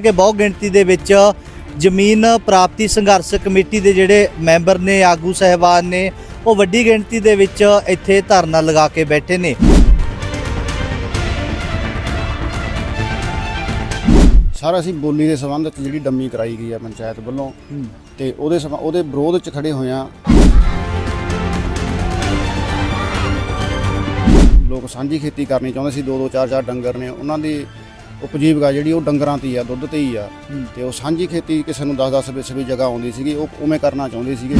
ਕਿ ਬਹੁ ਗਿਣਤੀ ਦੇ ਵਿੱਚ ਜ਼ਮੀਨ ਪ੍ਰਾਪਤੀ ਸੰਘਰਸ਼ ਕਮੇਟੀ ਦੇ ਜਿਹੜੇ ਮੈਂਬਰ ਨੇ ਆਗੂ ਸਹਿਬਾਨ ਨੇ ਉਹ ਵੱਡੀ ਗਿਣਤੀ ਦੇ ਵਿੱਚ ਇੱਥੇ ਧਰਨਾ ਲਗਾ ਕੇ ਬੈਠੇ ਨੇ। ਸਰ ਅਸੀਂ ਬੋਲੀ ਦੇ ਸੰਬੰਧ ਵਿੱਚ ਜਿਹੜੀ ਡੰਮੀ ਕਰਾਈ ਗਈ ਹੈ ਪੰਚਾਇਤ ਵੱਲੋਂ ਤੇ ਉਹਦੇ ਸੰਬ- ਉਹਦੇ ਵਿਰੋਧ 'ਚ ਖੜੇ ਹੋਏ ਆ ਲੋਕ ਸਾਂਝੀ ਖੇਤੀ ਕਰਨੀ ਚਾਹੁੰਦੇ ਸੀ ਦੋ ਦੋ ਚਾਰ ਚਾਰ ਡੰਗਰ ਨੇ ਉਹਨਾਂ ਦੀ ਉਪਜੀਵਕਾ ਜਿਹੜੀ ਉਹ ਡੰਗਰਾਂ ਤੇ ਹੀ ਆ ਦੁੱਧ ਤੇ ਹੀ ਆ। ਤੇ ਉਹ ਸਾਂਝੀ ਖੇਤੀ ਕਿਸੇ ਨੂੰ 10 10 20 20 ਜਗ੍ਹਾ ਆਉਂਦੀ ਸੀਗੀ ਉਹ ਉਵੇਂ ਕਰਨਾ ਚਾਹੁੰਦੇ ਸੀਗੇ।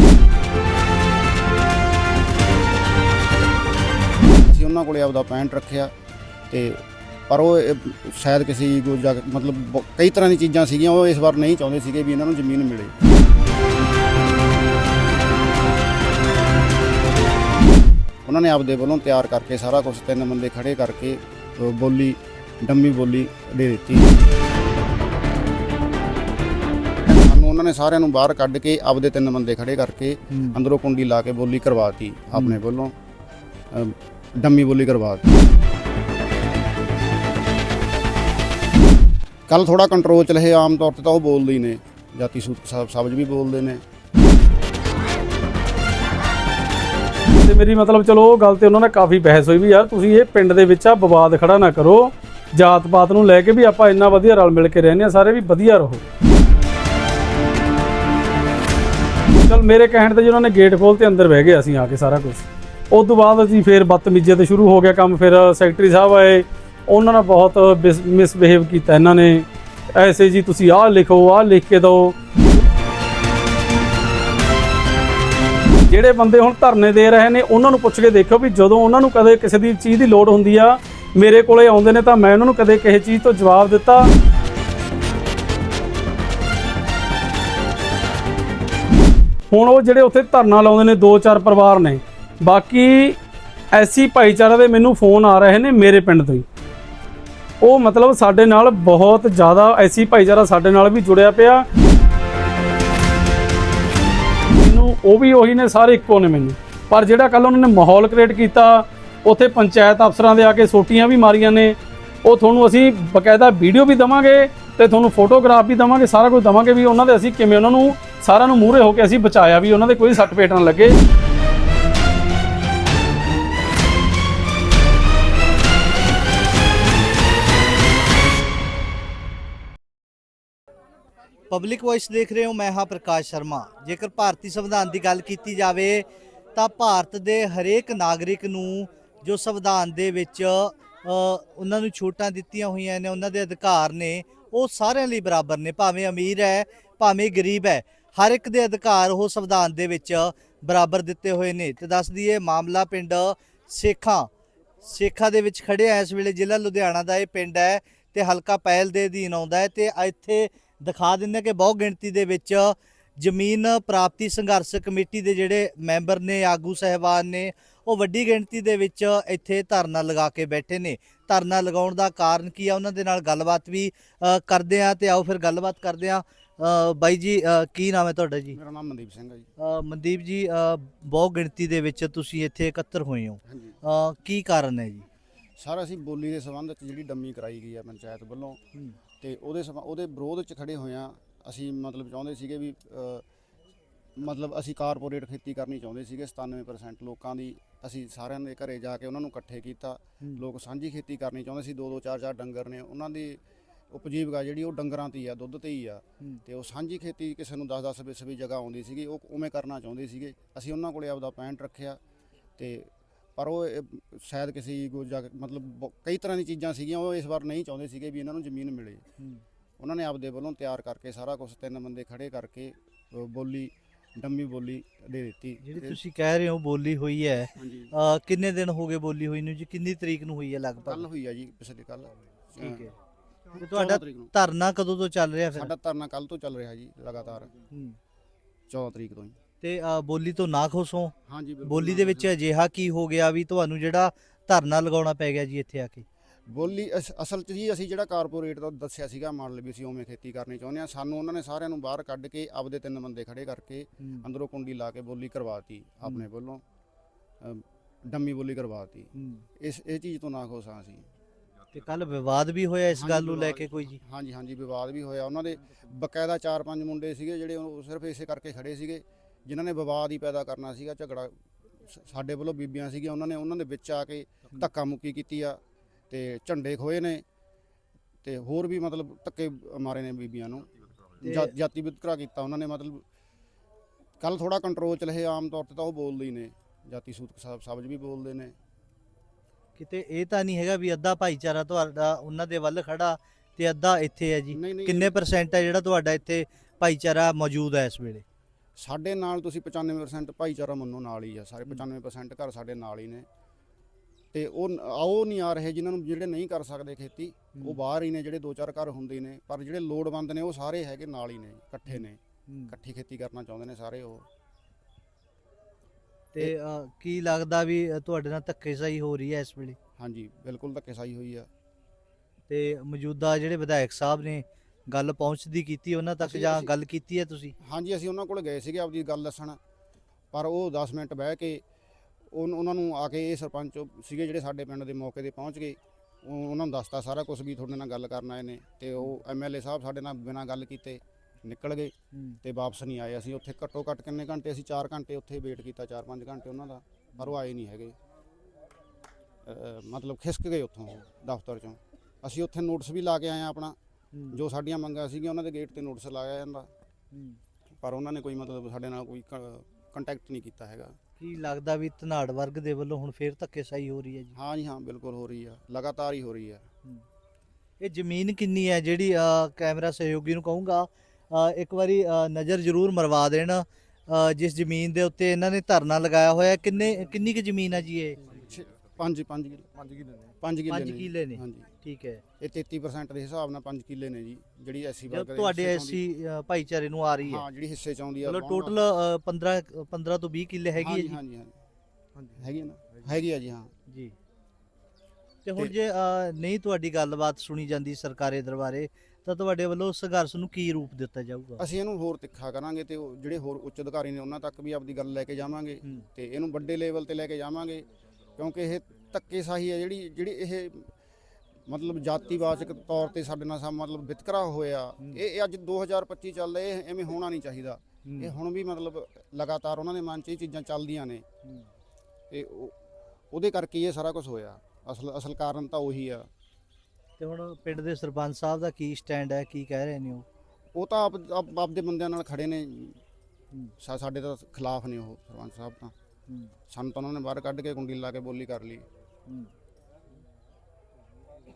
ਅਸੀਂ ਉਹਨਾਂ ਕੋਲੇ ਆਪਦਾ ਪੈਂਟ ਰੱਖਿਆ ਤੇ ਪਰ ਉਹ ਸ਼ਾਇਦ ਕਿਸੇ ਈਗੋ ਜਾਂ ਮਤਲਬ ਕਈ ਤਰ੍ਹਾਂ ਦੀ ਚੀਜ਼ਾਂ ਸੀਗੀਆਂ ਉਹ ਇਸ ਵਾਰ ਨਹੀਂ ਚਾਹੁੰਦੇ ਸੀਗੇ ਵੀ ਇਹਨਾਂ ਨੂੰ ਜ਼ਮੀਨ ਮਿਲੇ। ਉਹਨਾਂ ਨੇ ਆਪਦੇ ਵੱਲੋਂ ਤਿਆਰ ਕਰਕੇ ਸਾਰਾ ਕੁਝ ਤਿੰਨ ਬੰਦੇ ਖੜੇ ਕਰਕੇ ਬੋਲੀ ਡੰਮੀ ਬੋਲੀ ਦੇ ਦਿੱਤੀ। ਸਾਨੂੰ ਉਹਨਾਂ ਨੇ ਸਾਰਿਆਂ ਨੂੰ ਬਾਹਰ ਕੱਢ ਕੇ ਆਪਦੇ ਤਿੰਨ ਬੰਦੇ ਖੜੇ ਕਰਕੇ ਅੰਦਰੋਂ ਕੁੰਡੀ ਲਾ ਕੇ ਬੋਲੀ ਕਰਵਾਤੀ ਆਪਣੇ ਵੱਲੋਂ। ਡੰਮੀ ਬੋਲੀ ਕਰਵਾਤੀ। ਕੱਲ ਥੋੜਾ ਕੰਟਰੋਲ ਚ ਰਹੇ ਆਮ ਤੌਰ ਤੇ ਤਾਂ ਉਹ ਬੋਲਦੇ ਹੀ ਨੇ। ਜਾਤੀ ਸੂਤ ਸਬ- ਸਬਜ਼ ਵੀ ਬੋਲਦੇ ਨੇ। ਤੇ ਮੇਰੀ ਮਤਲਬ ਚਲੋ ਉਹ ਗੱਲ ਤੇ ਉਹਨਾਂ ਨਾਲ ਕਾਫੀ ਬਹਿਸ ਹੋਈ ਵੀ ਯਾਰ ਤੁਸੀਂ ਇਹ ਪਿੰਡ ਦੇ ਵਿੱਚ ਆ ਵਿਵਾਦ ਖੜਾ ਨਾ ਕਰੋ। ਜਾਤ ਪਾਤ ਨੂੰ ਲੈ ਕੇ ਵੀ ਆਪਾਂ ਇੰਨਾ ਵਧੀਆ ਰਲ ਮਿਲ ਕੇ ਰਹਿੰਦੇ ਆ ਸਾਰੇ ਵੀ ਵਧੀਆ ਰਹੋ। ਚਲ ਮੇਰੇ ਕਹਿਣ ਤੇ ਜੀ ਉਹਨਾਂ ਨੇ ਗੇਟ ਖੋਲ ਤੇ ਅੰਦਰ ਬਹਿ ਗਏ ਅਸੀਂ ਆ ਕੇ ਸਾਰਾ ਕੁਝ ਉਸ ਤੋਂ ਬਾਅਦ ਅਸੀਂ ਫੇਰ ਬਦਤਮੀਜ਼ੀ ਤੇ ਸ਼ੁਰੂ ਹੋ ਗਿਆ ਕੰਮ, ਫਿਰ ਸੈਕਟਰੀ ਸਾਹਿਬ ਆਏ। ਉਹਨਾਂ ਨੇ ਬਹੁਤ ਮਿਸਬਿਹੇਵ ਕੀਤਾ ਇਹਨਾਂ ਨੇ। ਐਸੇ ਜੀ ਤੁਸੀਂ ਆਹ ਲਿਖੋ, ਆਹ ਲਿਖ ਕੇ ਦਿਓ। ਜਿਹੜੇ ਬੰਦੇ ਹੁਣ ਧਰਨੇ ਦੇ ਰਹੇ ਨੇ, ਉਹਨਾਂ ਨੂੰ ਪੁੱਛ ਕੇ ਦੇਖੋ ਵੀ ਜਦੋਂ ਉਹਨਾਂ ਨੂੰ ਕਦੇ ਕਿਸੇ ਦੀ ਚੀਜ਼ ਦੀ ਲੋੜ ਹੁੰਦੀ ਆ ਮੇਰੇ ਕੋਲੇ ਆਉਂਦੇ ਨੇ ਤਾਂ ਮੈਂ ਉਹਨਾਂ ਨੂੰ ਕਦੇ ਕਿਸੇ ਚੀਜ਼ ਤੋਂ ਜਵਾਬ ਦਿੱਤਾ। ਹੁਣ ਉਹ ਜਿਹੜੇ ਉੱਥੇ ਧਰਨਾ ਲਾਉਂਦੇ ਨੇ, ਦੋ ਚਾਰ ਪਰਿਵਾਰ ਨੇ। ਬਾਕੀ ਐਸੀ ਭਾਈਚਾਰਾ ਦੇ ਮੈਨੂੰ ਫੋਨ ਆ ਰਹੇ ਨੇ ਮੇਰੇ ਪਿੰਡ ਤੋਂ ਹੀ। ਉਹ ਮਤਲਬ ਸਾਡੇ ਨਾਲ ਬਹੁਤ ਜ਼ਿਆਦਾ ਐਸੀ ਭਾਈਚਾਰਾ ਸਾਡੇ ਨਾਲ ਵੀ ਜੁੜਿਆ ਪਿਆ। ਮੈਨੂੰ ਉਹ ਵੀ ਉਹੀ ਨੇ, ਸਾਰੇ ਇੱਕੋ ਨੇ ਮੈਨੂੰ। ਪਰ ਜਿਹੜਾ ਕੱਲ ਉਹਨਾਂ ਨੇ ਮਾਹੌਲ ਕ੍ਰੀਏਟ ਕੀਤਾ ਉੱਥੇ ਪੰਚਾਇਤ ਅਫਸਰਾਂ ਦੇ ਆ ਕੇ ਸੋਟੀਆਂ ਵੀ ਮਾਰੀਆਂ ਨੇ। ਉਹ ਤੁਹਾਨੂੰ ਅਸੀਂ ਬਕਾਇਦਾ ਵੀਡੀਓ ਵੀ ਦਵਾਂਗੇ ਤੇ ਤੁਹਾਨੂੰ ਫੋਟੋਗ੍ਰਾਫ ਵੀ ਦਵਾਂਗੇ, ਸਾਰਾ ਕੁਝ ਦਵਾਂਗੇ ਵੀ ਉਹਨਾਂ ਦੇ ਅਸੀਂ ਕਿਵੇਂ ਉਹਨਾਂ ਨੂੰ ਸਾਰਿਆਂ ਨੂੰ ਮੂਹਰੇ ਹੋ ਕੇ ਅਸੀਂ ਬਚਾਇਆ ਵੀ ਉਹਨਾਂ ਦੇ ਕੋਈ ਸੱਟ ਪੇਟ ਨਾ ਲੱਗੇ। ਪਬਲਿਕ ਵੌਇਸ ਦੇਖ ਰਹੇ ਹੋ, ਮੈਂ ਹਾਂ ਪ੍ਰਕਾਸ਼ ਸ਼ਰਮਾ। ਜੇਕਰ ਭਾਰਤੀ ਸੰਵਿਧਾਨ ਦੀ ਗੱਲ ਕੀਤੀ ਜਾਵੇ, ਤਾਂ ਭਾਰਤ ਦੇ ਹਰੇਕ ਨਾਗਰਿਕ ਨੂੰ ਜੋ ਸੰਵਿਧਾਨ ਦੇ ਵਿੱਚ ਉਹਨਾਂ ਨੂੰ ਛੋਟਾਂ ਦਿੱਤੀਆਂ ਹੋਈਆਂ ਨੇ, ਉਹਨਾਂ ਦੇ ਅਧਿਕਾਰ ਨੇ, ਉਹ ਸਾਰਿਆਂ ਲਈ ਬਰਾਬਰ ਨੇ। ਭਾਵੇਂ ਅਮੀਰ ਹੈ, ਭਾਵੇਂ ਗਰੀਬ ਹੈ, ਹਰ ਇੱਕ ਦੇ ਅਧਿਕਾਰ ਉਹ ਸੰਵਿਧਾਨ ਦੇ ਵਿੱਚ ਬਰਾਬਰ ਦਿੱਤੇ ਹੋਏ ਨੇ। ਤੇ ਦੱਸ ਦਈਏ, ਮਾਮਲਾ ਪਿੰਡ ਸੇਖਾਂ ਸੇਖਾਂ ਦੇ ਵਿੱਚ ਖੜੇ ਇਸ ਵੇਲੇ ਜ਼ਿਲ੍ਹਾ ਲੁਧਿਆਣਾ ਦਾ ਇਹ ਪਿੰਡ ਹੈ ਤੇ ਹਲਕਾ ਪਹਿਲ ਦੇ ਅਧੀਨ ਆਉਂਦਾ ਹੈ ਤੇ ਇੱਥੇ ਦਿਖਾ ਦਿੰਦੇ ਹਾਂ ਕਿ ਬਹੁ ਗਿਣਤੀ ਦੇ ਵਿੱਚ ਜ਼ਮੀਨ ਪ੍ਰਾਪਤੀ ਸੰਘਰਸ਼ ਕਮੇਟੀ ਦੇ ਜਿਹੜੇ ਮੈਂਬਰ ਨੇ, ਆਗੂ ਸਹਿਬਾਨ ਨੇ ਉਹ ਵੱਡੀ ਗਿਣਤੀ ਦੇ ਵਿੱਚ ਇੱਥੇ ਧਰਨਾ ਲਗਾ ਕੇ ਬੈਠੇ ਨੇ। ਧਰਨਾ ਲਗਾਉਣ ਦਾ ਕਾਰਨ ਕੀ ਆ? ਉਹਨਾਂ ਦੇ ਨਾਲ ਗੱਲਬਾਤ ਵੀ ਕਰਦੇ ਆ ਤੇ ਆਓ ਫਿਰ ਗੱਲਬਾਤ ਕਰਦੇ ਆ। ਬਾਈ ਜੀ ਕੀ ਨਾਮ ਹੈ ਤੁਹਾਡਾ ਜੀ? ਮੇਰਾ ਨਾਮ ਮਨਦੀਪ ਸਿੰਘ ਹੈ ਜੀ। ਮਨਦੀਪ ਜੀ ਅ, ਬਹੁ ਗਿਣਤੀ ਦੇ ਵਿੱਚ ਤੁਸੀਂ ਇੱਥੇ ਇਕੱਤਰ ਹੋਏ ਹੋ। ਕੀ ਕਾਰਨ ਹੈ ਜੀ? ਸਰ ਅਸੀਂ ਬੋਲੀ ਦੇ ਸੰਬੰਧ ਵਿੱਚ ਜਿਹੜੀ ਡੰਮੀ ਕਰਾਈ ਗਈ ਹੈ ਪੰਚਾਇਤ ਵੱਲੋਂ ਤੇ ਉਹਦੇ ਉਹਦੇ ਵਿਰੋਧ 'ਚ ਖੜੇ ਹੋਏ ਆ। ਅਸੀਂ ਮਤਲਬ ਚਾਹੁੰਦੇ ਸੀਗੇ ਵੀ ਮਤਲਬ ਅਸੀਂ ਕਾਰਪੋਰੇਟ ਖੇਤੀ ਕਰਨੀ ਚਾਹੁੰਦੇ ਸੀਗੇ 97% ਲੋਕਾਂ ਦੀ ਅਸੀਂ ਸਾਰਿਆਂ ਦੇ ਘਰੇ ਜਾ ਕੇ ਉਹਨਾਂ ਨੂੰ ਇਕੱਠੇ ਕੀਤਾ। ਲੋਕ ਸਾਂਝੀ ਖੇਤੀ ਕਰਨੀ ਚਾਹੁੰਦੇ ਸੀ। ਦੋ ਦੋ ਚਾਰ ਚਾਰ ਡੰਗਰ ਨੇ। ਉਹਨਾਂ ਦੀ ਉਪਜੀਵਕਾ ਜਿਹੜੀ ਉਹ ਡੰਗਰਾਂ ਤੇ ਹੀ ਆ ਦੁੱਧ ਤੇ ਹੀ ਆ। ਤੇ ਉਹ ਸਾਂਝੀ ਖੇਤੀ ਕਿਸੇ ਨੂੰ 10 10 20 20 ਜਗ੍ਹਾ ਆਉਂਦੀ ਸੀਗੀ। ਉਹ ਉਵੇਂ ਕਰਨਾ ਚਾਹੁੰਦੇ ਸੀਗੇ। ਅਸੀਂ ਉਹਨਾਂ ਕੋਲੇ ਆਪਦਾ ਪੈਂਟ ਰੱਖਿਆ। ਤੇ ਪਰ ਉਹ ਸ਼ਾਇਦ ਕਿਸੇ ਜਾਂ ਮਤਲਬ ਕਈ ਤਰ੍ਹਾਂ ਦੀ ਚੀਜ਼ਾਂ ਸੀਗੀਆਂ। ਉਹ ਇਸ ਵਾਰ ਨਹੀਂ ਚਾਹੁੰਦੇ ਸੀਗੇ ਵੀ ਇਹਨਾਂ ਨੂੰ ਜ਼ਮੀਨ ਮਿਲੇ। ਉਹਨਾਂ ਨੇ ਆਪਦੇ ਵੱਲੋਂ ਤਿਆਰ ਕਰਕੇ ਸਾਰਾ ਕੁਝ ਤਿੰਨ ਬੰਦੇ ਖੜੇ ਕਰਕੇ ਬੋਲੀ ਡੰਮੀ ਬੋਲੀ ਦੇ ਦਿੱਤੀ। ਜਿਹੜੀ ਤੇ- ਤੁਸੀਂ ਕਹਿ ਰਹੇ ਹੋ ਬੋਲੀ ਹੋਈ ਹੈ ਹਾਂਜੀ। ਕਿੰਨੇ ਦਿਨ ਹੋ ਗਏ ਬੋਲੀ ਹੋਈ ਨੂੰ ਜੀ? ਕਿੰਨੀ ਤਰੀਕ ਨੂੰ ਹੋਈ ਹੈ ਕੱਲ ਲਗਭਗ ਹੋਈ ਆ ਜੀ ਪਿਛਲੇ ਕੱਲ ਠੀਕ ਹੈ। ਤੇ ਤੁਹਾਡਾ ਤਰੀਕ ਨੂੰ। ਧਰਨਾ ਕਦੋਂ ਤੋਂ ਚੱਲ ਰਿਹਾ ਫਿਰ? ਸਾਡਾ ਧਰਨਾ ਕੱਲ ਤੋਂ ਚੱਲ ਰਿਹਾ ਜੀ ਲਗਾਤਾਰ। ਹੂੰ। 14 ਤਰੀਕ ਤੋਂ ਹੀ ਤੇ ਅ, ਬੋਲੀ ਤੋਂ ਨਾ ਖੁਸ਼ ਹੋ? ਹਾਂਜੀ ਬਿਲਕੁਲ ਬੋਲੀ ਦੇ ਵਿੱਚ ਅਜਿਹਾ ਕੀ ਹੋ ਗਿਆ ਵੀ ਤੁਹਾਨੂੰ ਜਿਹੜਾ ਧਰਨਾ ਲਗਾਉਣਾ ਪੈ ਗਿਆ ਜੀ ਇੱਥੇ ਆ ਕੇ? ਬੋਲੀ ਅਸ- ਅਸਲ 'ਚ ਜੀ ਅਸੀਂ ਜਿਹੜਾ ਕਾਰਪੋਰੇਟ ਦਾ ਦੱਸਿਆ ਸੀਗਾ ਮਾਡਲ ਵੀ ਅਸੀਂ ਉਵੇਂ ਖੇਤੀ ਕਰਨੀ ਚਾਹੁੰਦੇ ਆ ਸਾਨੂੰ ਉਹਨਾਂ ਨੇ ਸਾਰਿਆਂ ਨੂੰ ਬਾਹਰ ਕੱਢ ਕੇ ਆਪਦੇ ਤਿੰਨ ਬੰਦੇ ਖੜੇ ਕਰਕੇ ਅੰਦਰੋਂ ਕੁੰਡੀ ਲਾ ਕੇ ਬੋਲੀ ਕਰਵਾਤੀ ਆਪਣੇ ਵੱਲੋਂ ਅਮ, ਡੰਮੀ ਬੋਲੀ ਕਰਵਾਤੀ। ਇਸ ਇਹ ਚੀਜ਼ ਤੋਂ ਨਾ ਖੁਸ਼ ਹਾਂ ਅਸੀਂ। ਤੇ ਕੱਲ ਵਿਵਾਦ ਵੀ ਹੋਇਆ ਇਸ ਗੱਲ ਨੂੰ ਲੈ ਕੇ ਕੋਈ ਜੀ? ਹਾਂਜੀ ਹਾਂਜੀ ਵਿਵਾਦ ਵੀ ਹੋਇਆ। ਉਹਨਾਂ ਦੇ ਬਕਾਇਦਾ ਚਾਰ ਪੰਜ ਮੁੰਡੇ ਸੀਗੇ ਜਿਹੜੇ ਉਹ ਸਿਰਫ ਇਸੇ ਕਰਕੇ ਖੜੇ ਸੀਗੇ ਜਿਨ੍ਹਾਂ ਨੇ ਵਿਵਾਦ ਹੀ ਪੈਦਾ ਕਰਨਾ ਸੀਗਾ ਝਗੜਾ ਸ- ਸਾਡੇ ਵੱਲੋਂ ਬੀਬੀਆਂ ਸੀਗੀਆਂ ਉਹਨਾਂ ਨੇ ਉਹਨਾਂ ਦੇ ਵਿੱਚ ਆ ਕੇ ਧੱਕਾ ਮੁੱਕੀ ਕੀਤੀ ਆ। ਤੇ ਝੰਡੇ ਖੋਏ ਨੇ ਤੇ ਹੋਰ ਵੀ ਮਤਲਬ ਧੱਕੇ ਮਾਰੇ ਨੇ ਬੀਬੀਆਂ ਨੂੰ। ਜਾ- ਜਾਤੀ ਵਿਤਕਰਾ ਕੀਤਾ ਉਹਨਾਂ ਨੇ ਮਤਲਬ ਕੱਲ ਥੋੜਾ ਕੰਟਰੋਲ ਚ ਰਹੇ ਆਮ ਤੌਰ ਤੇ ਤਾਂ ਉਹ ਬੋਲਦੇ ਹੀ ਨੇ ਜਾਤੀ ਸੂਤਕ ਸਾਹਿਬ ਸਬਜ ਵੀ ਬੋਲਦੇ ਨੇ। ਕਿਤੇ ਇਹ ਤਾਂ ਨਹੀਂ ਹੈਗਾ ਵੀ ਅੱਧਾ ਭਾਈਚਾਰਾ ਤੁਹਾਡਾ ਉਹਨਾਂ ਦੇ ਵੱਲ ਖੜਾ ਤੇ ਅੱਧਾ ਇੱਥੇ ਹੈ ਜੀ। ਨਹੀਂ ਨਹੀਂ। ਕਿੰਨੇ ਪਰਸੈਂਟ ਹੈ ਜਿਹੜਾ ਤੁਹਾਡਾ ਇੱਥੇ ਭਾਈਚਾਰਾ ਮੌਜੂਦ ਹੈ ਇਸ ਵੇਲੇ? ਸਾਡੇ ਨਾਲ ਤੁਸੀਂ 95% ਭਾਈਚਾਰਾ ਮੰਨੋ ਨਾਲ ਹੀ ਆ ਸਾਰੇ 95% ਘਰ ਸਾਡੇ ਨਾਲ ਹੀ ਨੇ। ਤੇ ਉਹ ਆਓ ਨਹੀਂ ਆ ਰਹੇ ਜਿਨ੍ਹਾਂ ਨੂੰ ਜਿਹੜੇ ਨਹੀਂ ਕਰ ਸਕਦੇ ਖੇਤੀ ਉਹ ਬਾਹਰ ਹੀ ਨੇ ਜਿਹੜੇ ਦੋ ਚਾਰ ਘਰ ਹੁੰਦੇ ਨੇ ਪਰ ਜਿਹੜੇ ਲੋੜਵੰਦ ਨੇ ਉਹ ਸਾਰੇ ਹੈਗੇ ਨਾਲ ਹੀ ਨੇ ਇਕੱਠੇ ਨੇ। ਇਕੱਠੀ ਖੇਤੀ ਕਰਨਾ ਚਾਹੁੰਦੇ ਨੇ ਸਾਰੇ ਉਹ। ਤੇ ਅ, ਕੀ ਲੱਗਦਾ ਵੀ ਅ, ਤੁਹਾਡੇ ਨਾਲ ਧੱਕੇਸ਼ਾਹੀ ਹੋ ਰਹੀ ਹੈ ਇਸ ਵੇਲੇ? ਹਾਂਜੀ ਬਿਲਕੁਲ ਧੱਕੇਸ਼ਾਹੀ ਹੋਈ ਆ। ਤੇ ਮੌਜੂਦਾ ਜਿਹੜੇ ਵਿਧਾਇਕ ਸਾਹਿਬ ਨੇ ਗੱਲ ਪਹੁੰਚਦੀ ਕੀਤੀ ਉਹਨਾਂ ਤੱਕ ਅਸੀਂ- ਜਾਂ ਅਸੀਂ- ਗੱਲ ਕੀਤੀ ਹੈ ਤੁਸੀਂ? ਹਾਂਜੀ ਅਸੀਂ ਉਹਨਾਂ ਕੋਲ ਗਏ ਸੀਗੇ ਆਪਦੀ ਗੱਲ ਦੱਸਣ ਪਰ ਉਹ 10 ਮਿੰਟ ਬਹਿ ਕੇ ਉਨ- ਉਹਨਾਂ ਨੂੰ ਆ ਕੇ ਇਹ ਸਰਪੰਚ ਸੀਗੇ ਜਿਹੜੇ ਸਾਡੇ ਪਿੰਡ ਦੇ ਮੌਕੇ ਤੇ ਪਹੁੰਚ ਗਏ। ਉਹ- ਉਹਨਾਂ ਨੂੰ ਦੱਸਤਾ ਸਾਰਾ ਕੁਝ ਵੀ ਤੁਹਾਡੇ ਨਾਲ ਗੱਲ ਕਰਨ ਆਏ ਨੇ ਤੇ ਉਹ ਐਮਐਲਏ ਸਾਹਿਬ ਸਾਡੇ ਨਾਲ ਬਿਨਾਂ ਗੱਲ ਕੀਤੇ ਨਿਕਲ ਗਏ ਤੇ ਵਾਪਸ ਨਹੀਂ ਆਏ। ਅਸੀਂ ਉੱਥੇ ਘੱਟੋ ਘੱਟ ਕਿੰਨੇ ਘੰਟੇ ਅਸੀਂ 4 ਘੰਟੇ ਉੱਥੇ ਵੇਟ ਕੀਤਾ 4-5 ਘੰਟੇ ਉਹਨਾਂ ਦਾ ਪਰ ਉਹ ਆਏ ਨਹੀਂ ਹੈਗੇ। ਮਤਲਬ ਖਿਸਕ ਗਏ ਉੱਥੋਂ ਉਹ ਦਫ਼ਤਰ ਚੋਂ। ਅਸੀਂ ਉੱਥੇ ਨੋਟਿਸ ਵੀ ਲਾ ਕੇ ਆਏ ਆ ਆਪਣਾ ਜੋ ਸਾਡੀਆਂ ਮੰਗਾਂ ਸੀਗੀਆਂ ਉਹਨਾਂ ਦੇ ਗੇਟ ਤੇ ਨੋਟਿਸ ਲਾਇਆ ਜਾਂਦਾ। ਪਰ ਉਹਨਾਂ ਨੇ ਕੋਈ ਮਤਲਬ ਸਾਡੇ ਨਾਲ ਕੋਈ ਕੰਟੈਕਟ ਨਹੀਂ ਕੀਤਾ ਹੈਗਾ। ਕੀ ਲੱਗਦਾ ਵੀ ਧਨਾੜ ਵਰਗ ਦੇ ਵੱਲੋਂ ਹੁਣ ਫੇਰ ਧੱਕੇਸ਼ਾਹੀ ਹੋ ਰਹੀ ਹੈ ਜੀ? ਹਾਂ ਜੀ ਹਾਂ ਬਿਲਕੁਲ ਹੋ ਰਹੀ ਆ। ਲਗਾਤਾਰ ਹੀ ਹੋ ਰਹੀ ਆ। ਇਹ ਜ਼ਮੀਨ ਕਿੰਨੀ ਹੈ ਜਿਹੜੀ ਅ, ਕੈਮਰਾ ਸਹਿਯੋਗੀ ਨੂੰ ਕਹੂੰਗਾ। ਅ, ਇੱਕ ਵਾਰੀ ਅ, ਨਜ਼ਰ ਜ਼ਰੂਰ ਮਰਵਾ ਦੇਣ। ਅ, ਜਿਸ ਜ਼ਮੀਨ ਦੇ ਉੱਤੇ ਇਹਨਾਂ ਨੇ ਧਰਨਾ ਲਗਾਇਆ ਹੋਇਆ ਹੈ। ਕਿੰਨੇ ਕਿੰਨੀ ਕੁ ਜ਼ਮੀਨ ਹੈ ਜੀ ਇਹ? 5 5 ਕਿੱਲੇ। 5 ਕਿੱਲੇ ਨੇ। 5 ਕਿੱਲੇ ਪੰਜ ਕਿੱਲੇ ਨੇ। ਹਾਂਜੀ। ਠੀਕ ਹੈ। ਇਹ 33% ਦੇ ਹਿਸਾਬ ਨਾਲ 5 ਕਿੱਲੇ ਨੇ ਜੀ ਜਿਹੜੀ ਐਸੀ ਜੋ ਵਰਗ ਦੇ ਤੁਹਾਡੇ ਹਿੱਸੇ 'ਚ ਆਉਂਦੀ- ਐਸੀ ਭਾਈਚਾਰੇ ਨੂੰ ਆ ਰਹੀ ਹੈ। ਹਾਂ ਜਿਹੜੀ ਹਿੱਸੇ ਚ ਆਉਂਦੀ ਆ ਮਤਲਬ ਵਾਹੁਣ ਟੋਟਲ 15 15 ਤੋਂ 20 ਕਿੱਲੇ ਹੈਗੀ ਹੈ ਹਾਂਜੀ ਜੀ? ਹਾਂਜੀ ਹਾਂਜੀ। ਹੈਗੀ ਆ ਨਾ? ਹੈਗੀ ਆ ਜੀ ਹਾਂ। ਜੀ। ਤੇ ਹੁਣ ਤੇ- ਜੇ ਅ, ਨਹੀਂ ਤੁਹਾਡੀ ਗੱਲਬਾਤ ਸੁਣੀ ਜਾਂਦੀ ਸਰਕਾਰੀ ਦਰਬਾਰੇ ਤਾਂ ਤੁਹਾਡੇ ਵੱਲੋਂ ਸੰਘਰਸ਼ ਨੂੰ ਕੀ ਰੂਪ ਦਿੱਤਾ ਜਾਊਗਾ? ਅਸੀਂ ਇਹਨੂੰ ਹੋਰ ਤਿੱਖਾ ਕਰਾਂਗੇ ਤੇ ਉਹ ਜਿਹੜੇ ਹੋਰ ਉੱਚ ਅਧਿਕਾਰੀ ਨੇ ਉਹਨਾਂ ਤੱਕ ਵੀ ਆਪਦੀ ਗੱਲ ਲੈ ਕੇ ਜਾਵਾਂਗੇ ਹੂੰ। ਤੇ ਇਹਨੂੰ ਵੱਡੇ ਲੈਵਲ ਤੇ ਲੈ ਕੇ ਜਾਵਾਂਗੇ। ਕਿਉਂਕਿ ਇਹ ਧੱਕੇਸ਼ਾਹੀ ਹੈ ਜਿਹੜੀ ਜਿਹੜੀ ਇਹ ਮਤਲਬ ਜਾਤੀਵਾਚਕ ਤੌਰ ਤੇ ਸਾਡੇ ਨਾਲ ਸਾ ਮਤਲਬ ਵਿਤਕਰਾ ਹੋਇਆ। ਇਹ ਅੱਜ 2025 ਚੱਲਦਾ ਇਹ ਐਵੇਂ ਹੋਣਾ ਨਹੀਂ ਚਾਹੀਦਾ। ਇਹ ਹੁਣ ਵੀ ਮਤਲਬ ਲਗਾਤਾਰ ਉਹਨਾਂ ਦੇ ਮਨ 'ਚ ਇਹ ਚੀਜ਼ਾਂ ਚੱਲਦੀਆਂ ਨੇ। ਤੇ ਉਹ- ਉਹਦੇ ਕਰਕੇ ਇਹ ਸਾਰਾ ਕੁਝ ਹੋਇਆ। ਅਸਲ ਅਸਲ ਕਾਰਨ ਤਾਂ ਉਹੀ ਆ। ਤੇ ਹੁਣ ਪਿੰਡ ਦੇ ਸਰਪੰਚ ਸਾਹਿਬ ਦਾ ਕੀ ਸਟੈਂਡ ਹੈ ਕੀ ਕਹਿ ਰਹੇ ਨੇ ਉਹ? ਉਹ ਤਾਂ ਆਪ ਆਪ- ਆਪਦੇ ਬੰਦਿਆਂ ਨਾਲ ਖੜੇ ਨੇ। ਸਾਡੇ ਤਾਂ ਖਿਲਾਫ ਨੇ ਉਹ ਸਰਪੰਚ ਸਾਹਿਬ ਤਾਂ। ਸਾਨੂੰ ਤਾਂ ਉਹਨਾਂ ਨੇ ਬਾਹਰ ਕੱਢ ਕੇ ਕੁੰਡੀ ਲਾ ਕੇ ਬੋਲੀ ਕਰ ਲਈ।